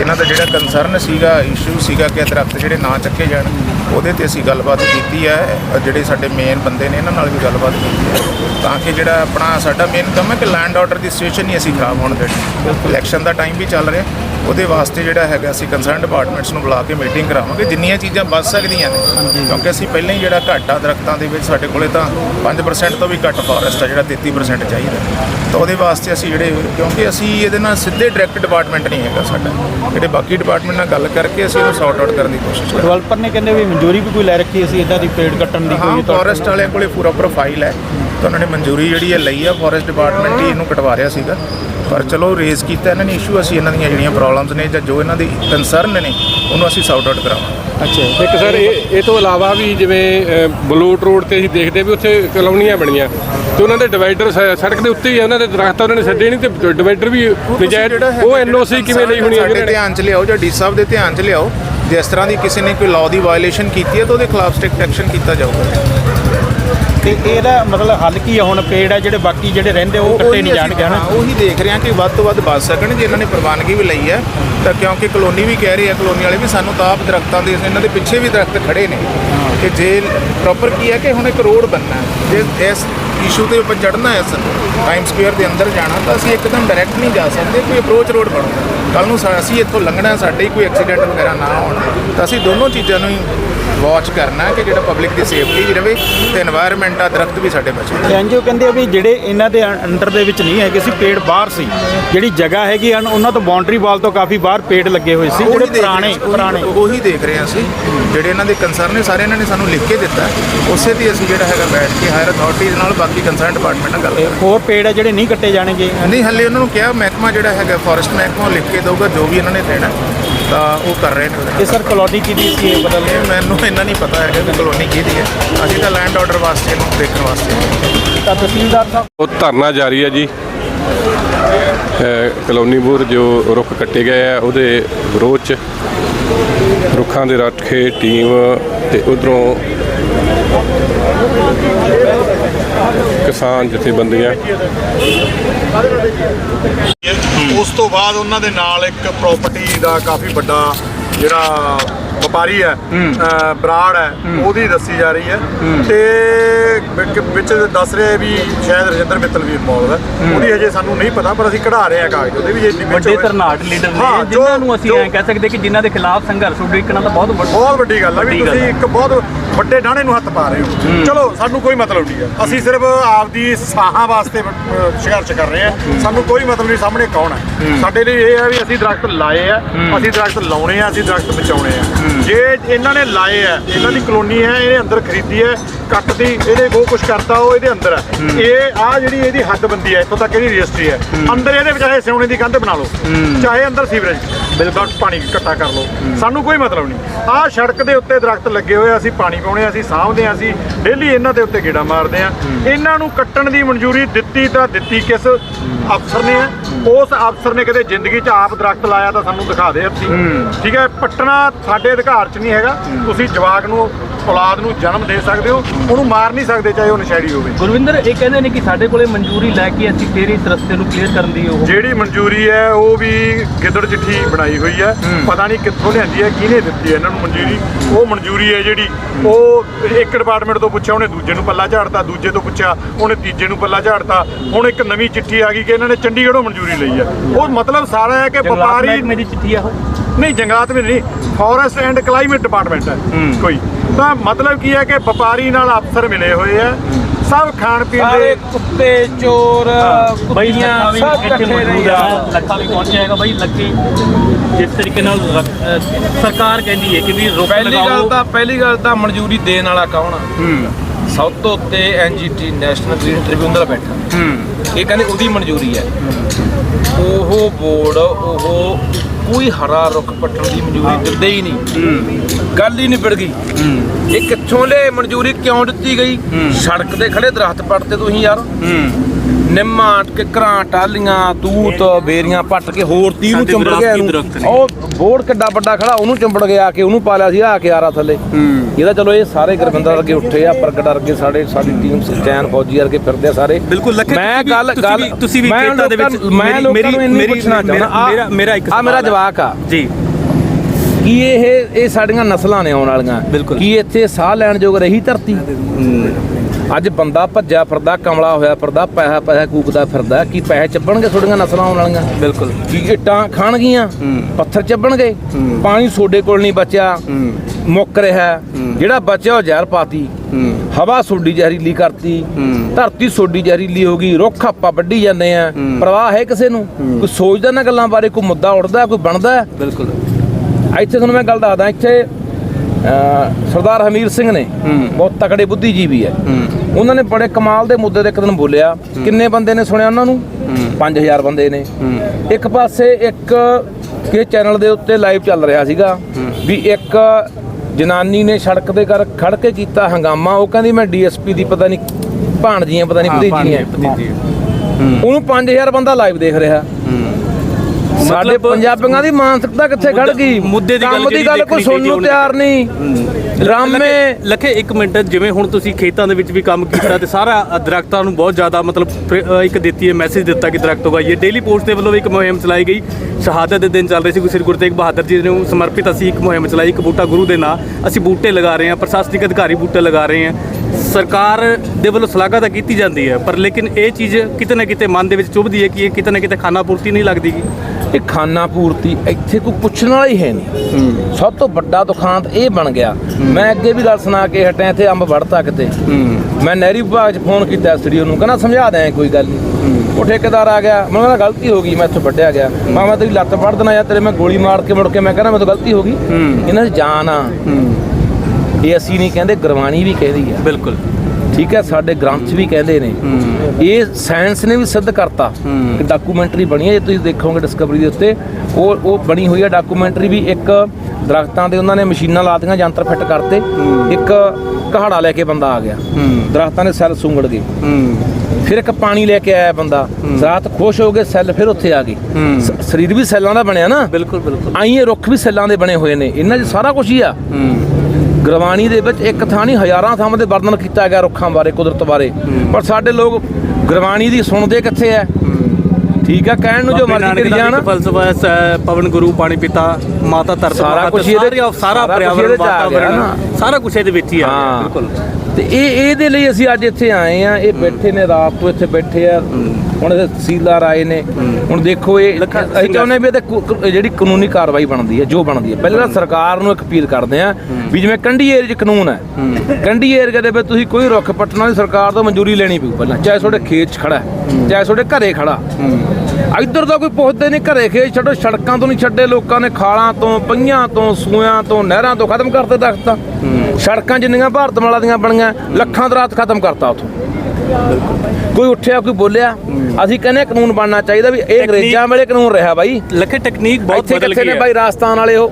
ਇਹਨਾਂ ਦਾ ਜਿਹੜਾ ਕੰਸਰਨ ਸੀਗਾ ਇਸ਼ੂ ਸੀਗਾ ਕਿ ਦਰਖਤ ਜਿਹੜੇ ਨਾ ਚੱਕੇ ਜਾਣ ਉਹਦੇ ਤੇ ਅਸੀਂ ਗੱਲਬਾਤ ਕੀਤੀ ਹੈ। ਜਿਹੜੇ ਸਾਡੇ ਮੇਨ ਬੰਦੇ ਨੇ ਇਹਨਾਂ ਨਾਲ ਵੀ ਗੱਲਬਾਤ ਕੀਤੀ ਹੈ। ਤਾਂ ਕਿ ਜਿਹੜਾ ਆਪਣਾ ਸਾਡਾ ਮੇਨ ਕੰਮ ਹੈ ਕਿ ਲੈਂਡ ਆਰਡਰ ਦੀ ਸਿਚੁਏਸ਼ਨ ਨਹੀਂ ਅਸੀਂ ਖਰਾਬ ਹੋਣ ਦੇਣੀ। ਇਲੈਕਸ਼ਨ ਦਾ ਟਾਈਮ ਵੀ ਚੱਲ ਰਿਹਾ। ਉਹਦੇ ਵਾਸਤੇ ਜਿਹੜਾ ਹੈਗਾ ਅਸੀਂ ਕੰਸਰਨ ਡਿਪਾਰਟਮੈਂਟਸ ਨੂੰ ਬੁਲਾ ਕੇ ਮੀਟਿੰਗ ਕਰਾਵਾਂਗੇ। ਜਿੰਨੀਆਂ ਚੀਜ਼ਾਂ ਬਚ ਸਕਦੀਆਂ ਨੇ ਕਿਉਂਕਿ ਅਸੀਂ ਪਹਿਲਾਂ ਹੀ ਜਿਹੜਾ ਘਾਟਾ ਦਰਖਤਾਂ ਦੇ ਵਿੱਚ ਸਾਡੇ ਕੋਲੇ ਤਾਂ 5% ਤੋਂ ਵੀ ਘੱਟ ਫੋਰੈਸਟ ਆ ਜਿਹੜਾ 33% ਚਾਹੀਦਾ। ਤਾਂ ਉਹਦੇ ਵਾਸਤੇ ਅਸੀਂ ਜਿਹੜੇ ਕਿਉਂਕਿ ਅਸੀਂ ਇਹਦੇ ਨਾਲ ਸਿੱਧੇ ਡਾਇਰੈਕਟ ਡਿਪਾਰਟਮੈਂਟ ਨਹੀਂ ਹੈਗਾ ਸਾਡਾ। ਜਿਹੜੇ ਬਾਕੀ ਡਿਪਾਰਟਮੈਂਟ ਨਾਲ ਗੱਲ ਕਰਕੇ ਅਸੀਂ ਇਹਨੂੰ ਸੌਰਟ ਆਊਟ ਕਰਨ ਦੀ ਕੋਸ਼ਿਸ਼ ਕਰਾਂਗੇ। ਡਿਵੈਲਪਰ ਨੇ ਕਹਿੰਦੇ ਵੀ ਮਨਜ਼ੂਰੀ ਵੀ ਕੋਈ ਲੈ ਰੱਖੀ ਅਸੀਂ ਇਦਾਂ ਦੀ ਪੇੜ ਕੱਟਣ ਦੀ ਕੋਈ ਫੋਰੈਸਟ ਵਾਲਿਆਂ ਕੋਲੇ ਪੂਰਾ ਪ੍ਰੋਫਾਈਲ ਹੈ। ਤਾਂ ਉਹਨਾਂ ਨੇ ਮਨਜ਼ੂਰੀ ਜਿਹੜੀ ਹੈ ਲਈ ਆ ਫੋਰੈਸਟ ਡਿਪਾਰਟਮੈਂਟ ਹੀ ਇਹਨੂੰ ਕਟਵਾ ਰਿਹਾ ਸੀਗਾ। ਪਰ ਚਲੋ ਰੇਜ਼ ਕੀਤਾ ਇਹਨਾਂ ਨੇ ਇਸ਼ੂ ਅਸੀਂ ਇਹਨਾਂ ਦੀਆਂ ਜਿਹੜੀਆਂ ਪ੍ਰੋਬਲਮਸ ਨੇ ਜਾਂ ਜੋ ਇਹਨਾਂ ਦੀ ਕੰਸਰਨ ਨੇ ਉਹਨੂੰ ਅਸੀਂ ਸੌਰਟ ਆਊਟ ਕਰਾਵਾਂਗੇ ਅੱਛਾ ਇੱਕ ਸਰ ਇਹ ਇਹ ਤੋਂ ਇਲਾਵਾ ਵੀ ਜਿਵੇਂ ਬਲੂਟ ਰੋਡ ਤੇ ਅਸੀਂ ਦੇਖਦੇ ਵੀ ਉੱਥੇ ਕਲੋਨੀਆਂ ਬਣੀਆਂ। ਤੇ ਉਹਨਾਂ ਦੇ ਡਿਵਾਈਡਰ ਸੜਕ ਦੇ ਉੱਤੇ ਹੀ ਆ ਉਹਨਾਂ ਦੇ ਦਰਖਤ ਉਹਨਾਂ ਨੇ ਛੱਡੇ ਨਹੀਂ ਤੇ ਡਿਵਾਈਡਰ ਵੀ ਨਜਾਇਜ਼ ਉਹ ਐਨਓਸੀ ਕਿਵੇਂ ਲਈ ਹੋਣੀ ਹੈ? ਧਿਆਨ 'ਚ ਲਿਆਓ ਜਾਂ ਡੀ ਸਾਹਿਬ ਦੇ ਧਿਆਨ 'ਚ ਲਿਆਓ ਜਿਸ ਤਰ੍ਹਾਂ ਦੀ ਕਿਸੇ ਨੇ ਕੋਈ ਲਾਅ ਦੀ ਵਾਇਓਲੇਸ਼ਨ ਕੀਤੀ ਹੈ ਤਾਂ ਉਹਦੇ ਖਿਲਾਫ ਸਟ੍ਰਿਕਟ ਐਕਸ਼ਨ ਕੀਤਾ ਜਾਊਗਾ। ਤੇ ਇਹਦਾ ਮਤਲਬ ਹੱਲ ਕੀ ਆ? ਹੁਣ ਪੇੜ ਆ ਜਿਹੜੇ ਬਾਕੀ ਜਿਹੜੇ ਰਹਿੰਦੇ ਉਹ ਕੱਟੇ ਨਹੀਂ ਜਾਣਗੇ ਹਨਾ? ਉਹੀ ਦੇਖ ਰਹੇ ਹਾਂ ਕਿ ਵੱਧ ਤੋਂ ਵੱਧ ਬਚ ਸਕਣ ਜੇ ਇਹਨਾਂ ਨੇ ਪ੍ਰਵਾਨਗੀ ਵੀ ਲਈ ਹੈ ਤਾਂ ਕਿਉਂਕਿ ਕਲੋਨੀ ਵੀ ਕਹਿ ਰਹੀ ਹੈ ਕਲੋਨੀ ਵਾਲੇ ਵੀ ਸਾਨੂੰ ਤਾਂ ਆਪ ਦਰਖਤਾਂ ਦੇ ਇਹਨਾਂ ਦੇ ਪਿੱਛੇ ਵੀ ਦਰਖਤ ਖੜੇ ਨੇ। ਕਿ ਜੇ ਪ੍ਰੋਪਰ ਕੀ ਹੈ ਕਿ ਹੁਣ ਇੱਕ ਰੋਡ ਬਣਨਾ ਹੈ। ਜੇ ਇਸ ਇਸ਼ੂ ਤੇ ਆਪਾਂ ਚੜਨਾ ਹੈ ਇਸ ਟਾਈਮ ਸਕੁਅਰ ਦੇ ਅੰਦਰ ਜਾਣਾ ਤਾਂ ਅਸੀਂ ਇੱਕਦਮ ਡਾਇਰੈਕਟ ਨਹੀਂ ਜਾ ਸਕਦੇ ਕੋਈ ਅਪਰੋਚ ਰੋਡ ਬਣੂਗਾ ਕੱਲ ਨੂੰ ਅਸੀਂ ਇੱਥੋਂ ਲੰਘਣਾ ਸਾਡੇ ਹੀ ਕੋਈ ਐਕਸੀਡੈਂਟ ਵਗੈਰਾ ਨਾ ਹੋਣ। ਤਾਂ ਅਸੀਂ ਦੋਨੋਂ ਚੀਜ਼ਾਂ ਨੂੰ ਹੀ ਵਾਚ ਕਰਨਾ ਕਿ ਜਿਹੜਾ ਪਬਲਿਕ ਦੀ ਸੇਫਟੀ ਵੀ ਰਵੇ ਤੇ এনवायरमेंट ਆ ਦਰਖਤ ਵੀ ਸਾਡੇ ਬਚੇ। ਐਨਜੀਓ ਕਹਿੰਦੇ ਆ ਵੀ ਜਿਹੜੇ ਇਹਨਾਂ ਦੇ ਅੰਡਰ ਦੇ ਵਿੱਚ ਨਹੀਂ ਹੈਗੇ ਸੀ ਪੇੜ ਬਾਹਰ ਸੀ। ਜਿਹੜੀ ਜਗ੍ਹਾ ਹੈਗੀ ਹਨ ਉਹਨਾਂ ਤੋਂ ਬਾਉਂਡਰੀ ਵਾਲ ਤੋਂ ਕਾਫੀ ਬਾਹਰ ਪੇੜ ਲੱਗੇ ਹੋਏ ਸੀ ਜਿਹੜੇ ਪੁਰਾਣੇ ਪੁਰਾਣੇ। ਉਹੀ ਦੇਖ ਰਹੇ ਆ ਅਸੀਂ। ਜਿਹੜੇ ਇਹਨਾਂ ਦੇ ਕੰਸਰਨ ਨੇ ਸਾਰੇ ਇਹਨਾਂ ਨੇ ਸਾਨੂੰ ਲਿਖ ਕੇ ਦਿੱਤਾ। ਉਸੇ ਤੇ ਅਸੀਂ ਜਿਹੜਾ ਹੈਗਾ ਬੈਠ ਕੇ ਹਾਇਰ ਅਥਾਰਟੀਜ਼ ਨਾਲ ਬਾਕੀ ਕੰਸਰਨ ਡਿਪਾਰਟਮੈਂਟ ਨਾਲ ਗੱਲ ਕਰਾਂਗੇ। ਹੋਰ ਪੇੜ ਆ ਜਿਹੜੇ ਨਹੀਂ ਕੱਟੇ ਜਾਣਗੇ। ਨਹੀਂ ਹੱਲੇ ਉਹਨਾਂ ਨੂੰ ਕਿਹਾ ਮਹਿਕਮਾ ਜਿਹੜਾ ਹੈਗਾ ਫੋਰੈਸਟ ਮਹਿਕਮਾ ਲਿਖ ਕੇ ਦੇਊਗਾ ਜੋ ਵੀ ਇਹਨਾਂ ਨੇ ਦੇਣਾ। ਤਾਂ ਉਹ ਕਰ ਰਹੇ ਨੇ ਉਹਦੇ ਨਾਲ। ਇਹ ਸਰ ਕਲੋਨੀ ਕਿਹਦੀ ਸੀ ਇਹ ਬਦਲ ਇਹ ਮੈਨੂੰ ਇੰਨਾ ਨਹੀਂ ਪਤਾ ਹੈਗਾ ਕਿ ਕਲੋਨੀ ਕਿਹਦੀ ਹੈ ਅਸੀਂ ਤਾਂ ਲੈਂਡ ਆਰਡਰ ਵਾਸਤੇ ਇਹਨੂੰ ਦੇਖਣ ਵਾਸਤੇ ਆਏ ਹਾਂ। ਤਾਂ ਤਹਿਸੀਲਦਾਰ ਸਾਹਿਬ ਉਹ ਧਰਨਾ ਜਾਰੀ ਹੈ ਜੀ ਕਲੋਨੀ ਬੂਰ ਜੋ ਰੁੱਖ ਕੱਟੇ ਗਏ ਆ ਉਹਦੇ ਵਿਰੋਧ ਚ ਰੁੱਖਾਂ ਦੇ ਰੱਖੇ ਟੀਮ ਤੇ ਉਧਰੋਂ ਕਿਸਾਨ ਜਥੇਬੰਦੀਆਂ। ਉਸ ਤੋਂ ਬਾਅਦ ਉਹਨਾਂ ਦੇ ਨਾਲ ਇੱਕ ਪ੍ਰਾਪਰਟੀ ਦਾ ਕਾਫੀ ਵੱਡਾ ਜਿਹੜਾ ਵਪਾਰੀ ਹੈ ਬਰਾੜ ਹੈ ਉਹਦੀ ਦੱਸੀ ਜਾ ਰਹੀ ਹੈ। ਤੇ ਵਿੱਚ- ਦੱਸ ਰਹੇ ਵੀ ਸ਼ਾਇਦ ਰਜਿੰਦਰ ਮਿੱਤਲ ਵੀ ਇਨਵੋਲਵ ਹੈ। ਉਹਦੀ ਹਜੇ ਸਾਨੂੰ ਨਹੀਂ ਪਤਾ ਪਰ ਅਸੀਂ ਕਢਾ ਰਹੇ ਹਾਂ ਕਾਗਜ਼ ਉਹਦੇ ਵੀ ਜੇ ਵੱਡੇ ਧਰਨਾਟ ਲੀਡਰ ਨੇ ਜਿਨ੍ਹਾਂ ਨੂੰ ਅਸੀਂ ਐਂ ਕਹਿ ਸਕਦੇ ਕਿ ਜਿਨ੍ਹਾਂ ਦੇ ਖਿਲਾਫ ਸੰਘਰਸ਼ ਉਡੀਕਣਾ ਤਾਂ ਬਹੁਤ ਵੱਡਾ ਬਹੁਤ ਵੱਡੀ ਗੱਲ ਹੈ ਵੀ ਤੁਸੀਂ। ਇੱਕ ਬਹੁਤ ਵੱਡੇ ਡਾਣੇ ਨੂੰ ਹੱਥ ਪਾ ਰਹੇ ਹੋ। ਚਲੋ ਸਾਨੂੰ ਕੋਈ ਮਤਲਬ ਨਹੀਂ ਹੈ। ਅਸੀਂ ਸਿਰਫ ਆਪਦੀ ਸਾਹਾਂ ਵਾਸਤੇ ਸੰਘਰਸ਼ ਕਰ ਰਹੇ ਹਾਂ। ਸਾਨੂੰ ਕੋਈ ਮਤਲਬ ਨਹੀਂ ਸਾਹਮਣੇ ਕੌਣ ਹੈ। ਸਾਡੇ ਲਈ ਇਹ ਹੈ ਵੀ ਅਸੀਂ ਦਰਖਤ ਲਾਏ ਆ ਅਸੀਂ ਦਰਖਤ ਲਾਉਣੇ ਆ ਅਸੀਂ ਦਰਖਤ ਬਚਾਉਣੇ ਆ। ਜੇ ਇਹਨਾਂ ਨੇ ਲਾਏ ਆ ਇਹਨਾਂ ਦੀ ਕਲੋਨੀ ਹੈ ਇਹਨੇ ਅੰਦਰ ਖਰੀਦੀ ਹੈ ਕੱਟ ਦੀ ਇਹਦੇ ਉਹ ਕੁਝ ਕਰਤਾ ਉਹ ਇਹਦੇ ਅੰਦਰ ਹੈ। ਇਹ ਆ ਜਿਹੜੀ ਇਹਦੀ ਹੱਦਬੰਦੀ ਹੈ ਇੱਥੋਂ ਤੱਕ ਇਹਦੀ ਰਜਿਸਟਰੀ ਹੈ। ਅੰਦਰ ਇਹਦੇ ਚਾਹੇ ਸਿਉਣੇ ਦੀ ਕੰਧ ਬਣਾ ਲਓ। ਚਾਹੇ ਅੰਦਰ ਸੀਵਰੇਜ ਬਿਲਕੁਲ। ਪਾਣੀ ਇਕੱਠਾ ਕਰ ਲਓ। ਸਾਨੂੰ ਕੋਈ ਮਤਲਬ ਨਹੀਂ। ਆਹ ਸੜਕ ਦੇ ਉੱਤੇ ਦਰਖਤ ਲੱਗੇ ਹੋਏ ਆ, ਅਸੀਂ ਪਾਣੀ ਪਾਉਣੇ ਆ, ਅਸੀਂ ਸਾਂਭਦੇ ਆ ਅਸੀਂ ਡੇਲੀ ਇਹਨਾਂ ਦੇ ਉੱਤੇ ਗੇੜਾ ਮਾਰਦੇ ਆ। ਇਹਨਾਂ ਨੂੰ ਕੱਟਣ ਦੀ ਮਨਜ਼ੂਰੀ ਦਿੱਤੀ ਤਾਂ ਦਿੱਤੀ ਕਿਸ ਅਫਸਰ ਨੇ? ਉਸ ਅਫਸਰ ਨੇ ਕਦੇ ਜ਼ਿੰਦਗੀ 'ਚ ਆਪ ਦਰਖਤ ਲਾਇਆ ਤਾਂ ਸਾਨੂੰ ਦਿਖਾ ਦੇ ਹੱਥੀ ਠੀਕ ਹੈ ਪੱਟਣਾ ਸਾਡੇ ਅਧਿਕਾਰ 'ਚ ਨਹੀਂ ਹੈਗਾ। ਤੁਸੀਂ ਜਵਾਕ ਨੂੰ ਔਲਾਦ ਨੂੰ ਜਨਮ ਦੇ ਸਕਦੇ ਹੋ ਉਹਨੂੰ ਮਾਰ ਨਹੀਂ ਸਕਦੇ ਚਾਹੇ ਉਹ ਨਸ਼ੈੜੀ ਹੋਵੇ। ਗੁਰਵਿੰਦਰ ਇਹ ਕਹਿੰਦੇ ਨੇ ਕਿ ਸਾਡੇ ਕੋਲੇ ਮਨਜ਼ੂਰੀ ਲੈ ਕੇ ਅਸੀਂ ਇਸ ਰਸਤੇ ਨੂੰ ਕਲੀਅਰ ਕਰਨ ਦੀ ਉਹ ਜਿਹੜੀ ਮਨਜ਼ੂਰੀ ਹੈ ਉਹ ਵੀ ਗਿੱਦੜ ਚਿੱਠੀ ਬਣਾਈ ਹੋਈ ਹੈ। ਪਤਾ ਨਹੀਂ ਕਿੱਥੋਂ ਲਿਆਂਦੀ ਹੈ ਕਿਹਨੇ ਦਿੱਤੀ ਹੈ ਇਹਨਾਂ ਨੂੰ ਮਨਜ਼ੂਰੀ। ਉਹ ਮਨਜ਼ੂਰੀ ਹੈ ਜਿਹੜੀ ਉਹ ਇੱਕ ਡਿਪਾਰਟਮੈਂਟ ਤੋਂ ਪੁੱਛਿਆ ਉਹਨੇ ਦੂਜੇ ਨੂੰ ਪੱਲਾ ਝਾੜਤਾ ਦੂਜੇ ਤੋਂ ਪੁੱਛਿਆ ਉਹਨੇ ਤੀਜੇ ਨੂੰ ਪੱਲਾ ਝਾੜਤਾ। ਹੁਣ ਇੱਕ ਨਵੀਂ ਚਿੱਠੀ ਆ ਗਈ ਕਿ ਇਹਨਾਂ ਨੇ ਚੰਡੀਗੜ੍ਹੋਂ ਮਨਜ਼ੂਰੀ ਲਈ ਹੈ। ਉਹ ਮਤਲਬ ਸਾਰਾ ਹੈ ਕਿ ਵਪਾਰੀ ਮੇਰੀ ਚਿੱਠੀ ਆ ਉਹ ਨਹੀਂ ਜੰਗਲਾਤ ਵੀ ਨਹੀਂ ਫੋਰੈਸਟ ਐਂਡ ਕਲਾਈਮੇਟ ਡਿਪਾਰਟਮੈਂਟ ਹੈ ਕੋਈ। ਤਾਂ ਮਤਲਬ ਕੀ ਹੈ ਕਿ ਵਪਾਰੀ ਨਾਲ ਅਫਸਰ ਮਿਲੇ ਹੋਏ ਆ ਸਭ ਖਾਣ ਪੀਣ ਸਾਰੇ ਦੇ ਕੁੱਤੇ ਚੋਰ ਬਈ ਕੁੱਤੀਆਂ ਲੱਖਾ ਵੀ ਸਭ ਇੱਥੇ ਮੌਜੂਦ ਆ। ਲੱਖਾ ਵੀ ਪਹੁੰਚਿਆ ਹੈਗਾ ਬਈ ਲੱਕੀ ਜਿਸ ਤਰੀਕੇ ਨਾਲ ਸਰਕਾਰ ਕਹਿੰਦੀ ਹੈ ਕਿ ਵੀ ਰੁੱਖ ਪਹਿਲੀ ਗੱਲ ਲਗਾਓ। ਤਾਂ ਪਹਿਲੀ ਗੱਲ ਤਾਂ ਮਨਜ਼ੂਰੀ ਦੇਣ ਵਾਲਾ ਕੌਣ ਆ? ਸਭ ਤੋਂ ਉੱਤੇ ਐਨਜੀਟੀ ਨੈਸ਼ਨਲ ਗ੍ਰੀਨ ਟ੍ਰਿਬਿਊਨਲ ਬੈਠਾ। ਇਹ ਕਹਿੰਦੇ ਉਹਦੀ ਮਨਜ਼ੂਰੀ ਹੈ। ਉਹ ਬੋਰਡ ਉਹ ਕੋਈ ਹਰਾ ਰੁੱਖ ਪੱਟਣ ਦੀ ਮਨਜ਼ੂਰੀ ਦਿੰਦੇ ਹੀ ਨਹੀਂ। ਗੱਲ ਹੀ ਨਿਬੜ ਗਈ। ਇਹ ਕਿੱਥੋਂ ਲੈ ਮਨਜ਼ੂਰੀ ਕਿਉਂ ਦਿੱਤੀ ਗਈ? ਸੜਕ ਤੇ ਖੜੇ ਦਰਖਤ ਪੱਟਦੇ ਤੁਸੀਂ ਯਾਰ। ਨਿੰਮਾਂ ਕਿਕਰਾਂ ਟਾਲੀਆਂ ਤੂਤ ਬੇਰੀਆਂ ਪੱਟ ਕੇ ਹੋਰ 30 ਨੂੰ ਚੁੰਬੜ ਗਿਆ ਇਹਨੂੰ। ਉਹ ਬੋਰਡ ਕਿੱਡਾ ਵੱਡਾ ਖੜਾ ਉਹਨੂੰ ਚੁੰਬੜ ਗਿਆ ਕਿ ਉਹਨੂੰ ਪਾ ਲਿਆ ਸੀ ਆ ਕੇ ਆਰਾ ਥੱਲੇ ਇਹਦਾ ਚਲੋ ਇਹ ਸਾਰੇ ਗੁਰਬੰਦਰ ਵਰਗੇ ਉੱਠੇ ਆ ਪ੍ਰਗਟ ਵਰਗੇ ਸਾਡੇ ਸਾਡੀ ਟੀਮ ਸਚੈਨ ਫੌਜੀ ਵਰਗੇ ਫਿਰਦੇ ਆ ਸਾਰੇ। ਬਿਲਕੁਲ ਲੱਖੇ ਮੈਂ ਤੁਸੀਂ ਗੱਲ ਗੱਲ ਤੁਸੀਂ ਵੀ ਮੈਂ ਖੇਤਾਂ ਦੇ ਵਿੱਚ ਲੋਕਾਂ ਨੂੰ- ਮੈਂ ਮੇਰੀ- ਲੋਕਾਂ ਨੂੰ ਇੰਨੀ ਪੁੱਛਣਾ ਚਾਹੁੰਦਾ। ਮੇਰਾ- ਮੇਰਾ- ਇੱਕ ਆ ਮੇਰਾ ਸਵਾਲ ਆ। ਜਵਾਕ ਆ। ਜੀ। ਕੀ ਇਹ ਇਹ ਸਾਡੀਆਂ ਨਸਲਾਂ ਨੇ ਆਉਣ ਵਾਲੀਆਂ? ਬਿਲਕੁਲ। ਕੀ ਇੱਥੇ ਸਾਹ ਲੈਣ ਯੋਗ ਰਹੀ ਧਰਤੀ? ਅੱਜ ਬੰਦਾ ਭੱਜਿਆ ਫਿਰਦਾ ਕਮਲਾ ਹੋਇਆ ਫਿਰਦਾ ਪੈਸਾ ਪੈਸਾ ਕੂਕਦਾ ਫਿਰਦਾ ਕੀ ਪੈਸੇ ਚੱਬਣਗੇ ਤੁਹਾਡੀਆਂ ਨਸਲਾਂ ਆਉਣ ਵਾਲੀਆਂ? ਬਿਲਕੁਲ। ਕੀ ਇੱਟਾਂ ਖਾਣਗੀਆਂ? ਪੱਥਰ ਚੱਬਣਗੇ ਪਾਣੀ ਸੋਡੇ ਕੋਲ ਨਹੀਂ ਬਚਿਆ। ਮੁੱਕ ਰਿਹਾ। ਜਿਹੜਾ ਬਚਿਆ ਉਹ ਜ਼ਹਿਰ ਪਾਤੀ। ਹਵਾ ਸੋਡੀ ਜ਼ਹਿਰੀਲੀ ਕਰਤੀ। ਧਰਤੀ ਸੋਡੀ ਜ਼ਹਿਰੀਲੀ ਹੋ ਗਈ। ਰੁੱਖ ਆਪਾਂ ਵੱਢੀ ਜਾਂਦੇ ਆ। ਪ੍ਰਵਾਹ ਹੈ ਕਿਸੇ ਨੂੰ? ਕੋਈ ਸੋਚਦਾ ਨਾ ਗੱਲਾਂ ਬਾਰੇ? ਕੋਈ ਮੁੱਦਾ ਉੱਠਦਾ ਕੋਈ ਬਣਦਾ? ਬਿਲਕੁਲ। ਇੱਥੇ ਤੁਹਾਨੂੰ ਮੈਂ ਗੱਲ ਦੱਸਦਾ ਇੱਥੇ ਸਰਦਾਰ ਹਮੀਰ ਸਿੰਘ ਨੇ ਬਹੁਤ ਤਕੜੇ ਬੁੱਧੀਜੀਵੀ ਹੈ। ਉਹਨਾਂ ਨੇ ਬੜੇ ਕਮਾਲ ਦੇ ਮੁੱਦੇ ਤੇ ਇੱਕ ਦਿਨ ਬੋਲਿਆ ਕਿੰਨੇ ਬੰਦੇ ਨੇ ਸੁਣਿਆ ਉਹਨਾਂ ਨੂੰ? 5000 ਬੰਦੇ ਨੇ। ਇੱਕ ਪਾਸੇ ਇੱਕ ਕਿਸੇ ਚੈਨਲ ਦੇ ਉੱਤੇ ਲਾਈਵ ਚੱਲ ਰਿਹਾ ਸੀਗਾ ਵੀ ਇੱਕ ਜਨਾਨੀ ਨੇ ਸੜਕ ਦੇ ਕਰ ਖੜ ਕੇ ਕੀਤਾ ਹੰਗਾਮਾ ਉਹ ਕਹਿੰਦੀ ਮੈਂ ਡੀਐਸਪੀ ਦੀ ਪਤਾ ਨਹੀਂ ਭਾਣਜੀਆਂ ਪਤਾ ਨਹੀਂ ਭਤੀਜੀਆਂ। ਉਹਨੂੰ 5000 ਬੰਦਾ ਲਾਈਵ ਦੇਖ ਰਿਹਾ। ਸਾਡੇ ਪੰਜਾਬੀਆਂ ਦੀ ਮਾਨਸਿਕਤਾ ਕਿੱਥੇ ਖੜ ਗਈ? ਮੁੱਦੇ ਦੀ ਗੱਲ ਦੀ ਗੱਲ ਕੋਈ ਸੁਣਨ ਨੂੰ ਤਿਆਰ ਨਹੀਂ। ਰਾਮੇ ਲੱਖੇ ਇੱਕ ਮਿੰਟ ਜਿਵੇਂ ਹੁਣ ਤੁਸੀਂ ਖੇਤਾਂ ਦੇ ਵਿੱਚ ਵੀ ਕੰਮ ਕੀਤਾ ਤੇ ਸਾਰਾ ਦਰਖਤਾਂ ਨੂੰ ਬਹੁਤ ਜ਼ਿਆਦਾ ਮਤਲਬ ਇੱਕ ਦਿੱਤੀ ਹੈ ਮੈਸੇਜ ਦਿੱਤਾ ਕਿ ਦਰਖਤ ਉਗਾਈਏ। ਡੇਲੀ ਪੋਸਟ ਦੇ ਵੱਲੋਂ ਇੱਕ ਮੁਹਿੰਮ ਚਲਾਈ ਗਈ। ਸ਼ਹਾਦਤ ਦੇ ਦਿਨ ਚੱਲ ਰਹੇ ਸੀ ਗੁਰੂ ਗੁਰੂ ਤੇਗ ਬਹਾਦਰ ਜੀ ਨੂੰ ਸਮਰਪਿਤ ਅਸੀਂ ਇੱਕ ਮੁਹਿੰਮ ਚਲਾਈ ਇੱਕ ਬੂਟਾ ਗੁਰੂ ਦੇ ਨਾਂ। ਅਸੀਂ ਬੂਟੇ ਲਗਾ ਰਹੇ ਹਾਂ ਪ੍ਰਸ਼ਾਸਨਿਕ ਅਧਿਕਾਰੀ ਬੂਟੇ ਲਗਾ ਰਹੇ ਹਾਂ। ਸਰਕਾਰ ਦੇ ਵੱਲੋਂ ਸ਼ਲਾਘਾ ਤਾਂ ਕੀਤੀ ਜਾਂਦੀ ਹੈ ਪਰ ਲੇਕਿਨ ਇਹ ਚੀਜ਼ ਕਿਤੇ ਨਾ ਕਿਤੇ ਮਨ ਦੇ ਵਿੱਚ ਚੁਭਦੀ ਹੈ ਕਿ ਇਹ ਕਿਤੇ ਨਾ ਕਿਤੇ ਖਾਨਾ ਪੂਰਤੀ ਨਹੀਂ ਲੱਗਦੀ ਇਹ ਖਾਨਾ ਪੂਰਤੀ ਇੱਥੇ ਕੋਈ ਪੁੱਛਣ ਵਾਲਾ ਹੀ ਹੈ ਨਹੀਂ। ਸਭ ਤੋਂ ਵੱਡਾ ਦੁਖਾਂਤ ਇਹ ਬਣ ਗਿਆ। ਮੈਂ ਅੱਗੇ ਵੀ ਗੱਲ ਸੁਣਾ ਕੇ ਹਟਿਆ ਇੱਥੇ ਅੰਬ ਵੜਤਾ ਕਿਤੇ। ਮੈਂ ਨਹਿਰੀ ਵਿਭਾਗ 'ਚ ਫੋਨ ਕੀਤਾ ਐਸਡੀਓ ਨੂੰ ਕਹਿੰਦਾ ਸਮਝਾ ਦੇ ਕੋਈ ਗੱਲ ਨਹੀਂ ਉਹ ਠੇਕੇਦਾਰ ਆ ਗਿਆ ਮੈਂ ਕਹਿੰਦਾ ਗਲਤੀ ਹੋ ਗਈ ਮੈਂ ਇੱਥੋਂ ਵੱਢਿਆ ਗਿਆ। ਮੈਂ ਮੈਂ ਤੇਰੀ ਲੱਤ ਵੜ ਦੇਣਾ ਜਾਂ ਤੇਰੇ ਮੈਂ ਗੋਲੀ ਮਾਰ ਕੇ ਮੁੜ ਕੇ ਮੈਂ ਕਹਿੰਦਾ ਮੇਰੇ ਤੋਂ ਗਲਤੀ ਹੋ ਗਈ। ਇਹਨਾਂ ਦੀ ਜਾਨ ਆ। ਇਹ ਅਸੀਂ ਨਹੀਂ ਕਹਿੰਦੇ ਗੁਰਬਾਣੀ ਵੀ ਕਹਿੰਦੀ ਆ। ਬਿਲਕੁਲ। ਠੀਕ ਹੈ ਸਾਡੇ ਗ੍ਰੰਥ ਵੀ ਕਹਿੰਦੇ ਨੇ। ਇਹ ਸਾਇੰਸ ਨੇ ਵੀ ਸਿੱਧ ਕਰਤਾ ਕਿ ਡਾਕੂਮੈਂਟਰੀ ਬਣੀ ਹੈ ਜੇ ਤੁਸੀਂ ਦੇਖੋਗੇ ਡਿਸਕਵਰੀ ਦੇ ਉੱਤੇ ਉਹ ਉਹ ਬਣੀ ਹੋਈ ਹੈ ਡਾਕੂਮੈਂਟਰੀ ਵੀ ਇੱਕ ਦਰਖਤਾਂ ਦੇ ਉਹਨਾਂ ਨੇ ਮਸ਼ੀਨਾਂ ਲਾਤੀਆਂ ਯੰਤਰ ਫਿੱਟ ਕਰਤੇ ਇੱਕ ਕਹਾੜਾ ਲੈ ਕੇ ਬੰਦਾ ਆ ਗਿਆ। ਦਰਖਤਾਂ ਦੇ ਸੈੱਲ ਸੁੰਗੜ ਗਏ। ਫਿਰ ਇੱਕ ਪਾਣੀ ਲੈ ਕੇ ਆਇਆ ਬੰਦਾ। ਰਾਤ ਖੁਸ਼ ਹੋ ਗਏ ਸੈੱਲ ਫਿਰ ਉੱਥੇ ਆ ਗਏ। ਸਰੀਰ ਵੀ ਸੈੱਲਾਂ ਦਾ ਬਣਿਆ ਨਾ। ਬਿਲਕੁਲ ਬਿਲਕੁਲ। ਆਈ ਇਹ ਰੁੱਖ ਵੀ ਸੈੱਲਾਂ ਦੇ ਬਣੇ ਹੋਏ ਨੇ। ਇਹਨਾਂ 'ਚ ਸਾਰਾ ਕੁਝ ਹੀ ਆ। ਗੁਰਬਾਣੀ ਦੇ ਵਿੱਚ ਇੱਕ ਥਾਂ ਨਹੀਂ ਹਜ਼ਾਰਾਂ ਥਾਵਾਂ ਤੇ ਵਰਣਨ ਕੀਤਾ ਗਿਆ ਰੁੱਖਾਂ ਬਾਰੇ ਕੁਦਰਤ ਬਾਰੇ। ਪਰ ਸਾਡੇ ਲੋਕ ਗੁਰਬਾਣੀ ਦੀ ਸੁਣਦੇ ਕਿੱਥੇ ਐ? ਠੀਕ ਆ ਕਹਿਣ ਨੂੰ ਜੋ ਮਰਜ਼ੀ ਕਰੀ ਜਾਣ। ਫਲਸਫਾ ਪਵਨ ਗੁਰੂ ਪਾਣੀ ਪਿਤਾ ਮਾਤਾ ਧਰਤ ਸਾਰਾ ਕੁਛ ਇਹਦੇ- ਸਾਰਾ ਵਾਤਾਵਰਨ ਨਾ। ਸਾਰਾ ਕੁਝ ਇਹਦੇ ਵਿੱਚ ਹੀ ਆ ਬਿਲਕੁਲ। ਤੇ ਇਹ ਇਹਦੇ ਲਈ ਅਸੀਂ ਅੱਜ ਇੱਥੇ ਆਏ ਆ ਇਹ ਬੈਠੇ ਨੇ ਰਾਤ ਤੋਂ ਇੱਥੇ ਬੈਠੇ ਆ। ਹੁਣ ਇਹ ਤਹਿਸੀਲਦਾਰ ਆਏ ਨੇ। ਹੁਣ ਦੇਖੋ ਇਹ ਅਸੀਂ ਚਾਹੁੰਦੇ ਵੀ ਇਹਦੇ ਜਿਹੜੀ ਕਾਨੂੰਨੀ ਕਾਰਵਾਈ ਬਣਦੀ ਹੈ ਜੋ ਬਣਦੀ ਹੈ। ਪਹਿਲਾਂ ਸਰਕਾਰ ਨੂੰ ਇੱਕ ਅਪੀਲ ਕਰਦੇ ਆ ਵੀ ਜਿਵੇਂ ਕੰਢੀ ਏਰੀਆ 'ਚ ਕਾਨੂੰਨ ਹੈ। ਕੰਢੀ ਏਰੀਆ ਦੇ ਵਿੱਚ ਤੁਸੀਂ ਕੋਈ ਰੁੱਖ ਪੱਟਣਾ ਦੀ ਸਰਕਾਰ ਤੋਂ ਮਨਜ਼ੂਰੀ ਲੈਣੀ ਪਊ ਪਹਿਲਾਂ ਚਾਹੇ ਤੁਹਾਡੇ ਖੇਤ 'ਚ ਖੜਾ ਚਾਹੇ ਤੁਹਾਡੇ ਘਰੇ ਖੜਾ ਇੱਧਰ ਤਾਂ ਕੋਈ ਪੁੱਛਦੇ ਨਹੀਂ ਘਰੇ ਖੇਤ ਛੱਡੋ ਸੜਕਾਂ ਤੋਂ ਨਹੀਂ ਛੱਡੇ ਲੋਕਾਂ ਨੇ ਖਾਲਾਂ ਤੋਂ ਪਈਆਂ ਤੋਂ ਸੂਆਂ ਤੋਂ ਨਹਿਰਾਂ ਤੋਂ ਖਤਮ ਕਰਤੇ ਦਰਖਤਾਂ ਸੜਕਾਂ ਜਿੰਨੀਆਂ ਭਾਰਤ ਮਾਲਾ ਦੀਆਂ ਬਣੀਆਂ ਲੱਖਾਂ ਦਰਖਤ ਖਤਮ ਕਰਤਾ ਉਥੋਂ। ਕੋਈ ਉੱਠਿਆ ਕੋਈ ਬੋਲਿਆ ਅਸੀਂ ਕਹਿੰਦੇ ਕਾਨੂੰਨ ਬਣਨਾ ਚਾਹੀਦਾ ਵੀ ਇਹ ਅੰਗਰੇਜ਼ਾਂ ਵੇਲੇ ਕਾਨੂੰਨ ਰਿਹਾ ਬਾਈ। ਲੱਖੇ ਟੈਕਨੀਕ ਬਹੁਤ ਇੱਥੇ ਬਦਲ ਕਿੱਥੇ ਗਈ ਨੇ ਹੈ ਬਾਈ? ਰਾਜਸਥਾਨ ਵਾਲੇ ਉਹ।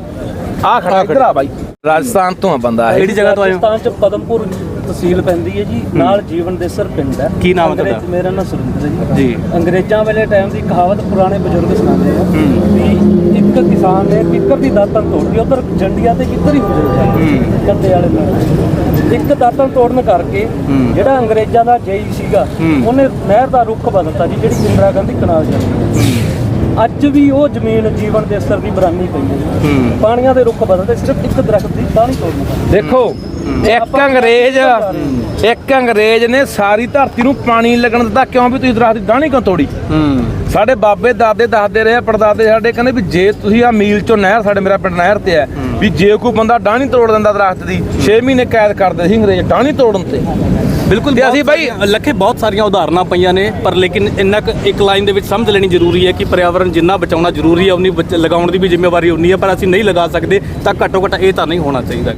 ਆ ਖੜਾ ਇੱਧਰ ਆ ਬਾਈ? ਰਾਜਸਥਾਨ ਤੋਂ ਆ ਬੰਦਾ ਇਹ। ਕਿਹੜੀ ਜਗ੍ਹਾ ਤੋਂ ਆਏ ਹੋ? ਰਾਜਸਥਾਨ ਚ ਪਦਮਪੁਰ। ਤਹਿਸੀਲ ਪੈਂਦੀ ਹੈ ਜੀ। ਨਾਲ ਜੀਵਨ ਦੇਸਰ ਪਿੰਡ ਹੈ। ਕੀ ਨਾਮ ਹੈ ਅੰਗਰੇਜ਼- ਤੁਹਾਡਾ? ਮੇਰਾ ਨਾਮ ਸੁਰਿੰਦਰ ਹੈ ਜੀ। ਜੀ। ਅੰਗਰੇਜ਼ਾਂ ਵੇਲੇ ਟਾਈਮ ਦੀ ਕਹਾਵਤ ਪੁਰਾਣੇ ਬਜ਼ੁਰਗ ਸੁਣਾਉਂਦੇ ਆ। ਵੀ ਇੱਕ ਕਿਸਾਨ ਨੇ ਕਿੱਕਰ ਦੀ ਦਾਤਨ ਤੋੜਦੀ ਉਧਰ ਜੰਡੀਆਂ ਤੇ ਕਿੱਕਰ ਹੀ ਹੁੰਦੇ ਜਾਂਦੇ ਕੱਦੇ ਵਾਲੇ ਨਾਲ। ਇੱਕ ਦਾਤਨ ਤੋੜਨ ਕਰਕੇ ਜਿਹੜਾ ਅੰਗਰੇਜ਼ਾਂ ਦਾ ਜੇਈ ਸੀਗਾ ਉਹਨੇ ਨਹਿਰ ਦਾ ਰੁੱਖ ਬਦਲਤਾ ਜੀ ਜਿਹੜੀ ਇੰਦਰਾ ਗਾਂਧੀ ਕਨਾਲ ਜਾਂਦੀ ਹੈ। ਅੱਜ ਵੀ ਉਹ ਜ਼ਮੀਨ ਜੀਵਨ ਦੇ ਅਸਰ ਦੀ ਬਰਾਨੀ ਪਈ ਹੈ ਜੀ। ਪਾਣੀਆਂ ਦੇ ਰੁੱਖ ਬਦਲਦੇ ਸਿਰਫ ਇੱਕ ਦਰਖਤ ਦੀ ਟਾਹਣੀ ਤੋੜਨ। ਕਰਕੇ ਦੇਖੋ ਇੱਕ ਅੰਗਰੇਜ਼ ਇੱਕ ਅੰਗਰੇਜ਼ ਨੇ ਸਾਰੀ ਧਰਤੀ ਨੂੰ ਪਾਣੀ ਲੱਗਣ ਦਿੱਤਾ। ਕਿਉਂ? ਵੀ ਤੁਸੀਂ ਦਰਖਤ ਦੀ ਡਾਹਣੀ ਕਿਉਂ ਤੋੜੀ? ਸਾਡੇ ਬਾਬੇ ਦਾਦੇ ਦੱਸਦੇ ਰਹੇ ਪੜਦਾਦੇ ਸਾਡੇ ਕਹਿੰਦੇ ਵੀ ਜੇ ਤੁਸੀਂ ਆ ਮੀਲ ਚੋਂ ਨਹਿਰ ਸਾਡੇ ਮੇਰਾ ਪਿੰਡ ਨਹਿਰ ਤੇ ਹੈ ਵੀ ਜੇ ਕੋਈ ਬੰਦਾ ਡਾਹਣੀ ਤੋੜ ਦਿੰਦਾ ਦਰਖਤ ਦੀ 6 ਮਹੀਨੇ ਕੈਦ ਕਰਦੇ ਸੀ ਅੰਗਰੇਜ਼ ਡਾਹਣੀ ਤੋੜਨ ਤੇ। ਬਿਲਕੁਲ ਤੇ ਅਸੀਂ ਸਾਰੀਆਂ- ਲੱਖੇ ਬਹੁਤ ਸਾਰੀਆਂ ਉਦਾਹਰਨਾਂ ਪਈਆਂ ਨੇ ਪਰ ਲੇਕਿਨ ਇੰਨਾ ਕੁ ਇੱਕ ਲਾਈਨ ਦੇ ਵਿੱਚ ਸਮਝ ਲੈਣੀ ਜ਼ਰੂਰੀ ਹੈ ਕਿ ਪਰਿਆਵਰਣ ਜਿੰਨਾ ਬਚਾਉਣਾ ਜ਼ਰੂਰੀ ਹੈ ਉਨੀ ਲਗਾਉਣ ਦੀ ਵੀ ਜ਼ਿੰਮੇਵਾਰੀ ਉਨੀ ਹੈ ਪਰ ਅਸੀਂ ਨਹੀਂ ਲਗਾ ਸਕਦੇ ਤਾਂ ਘੱਟੋ ਘੱਟ ਇਹ ਤਾਂ ਨਹੀਂ ਹੋਣਾ ਚਾਹੀਦਾ।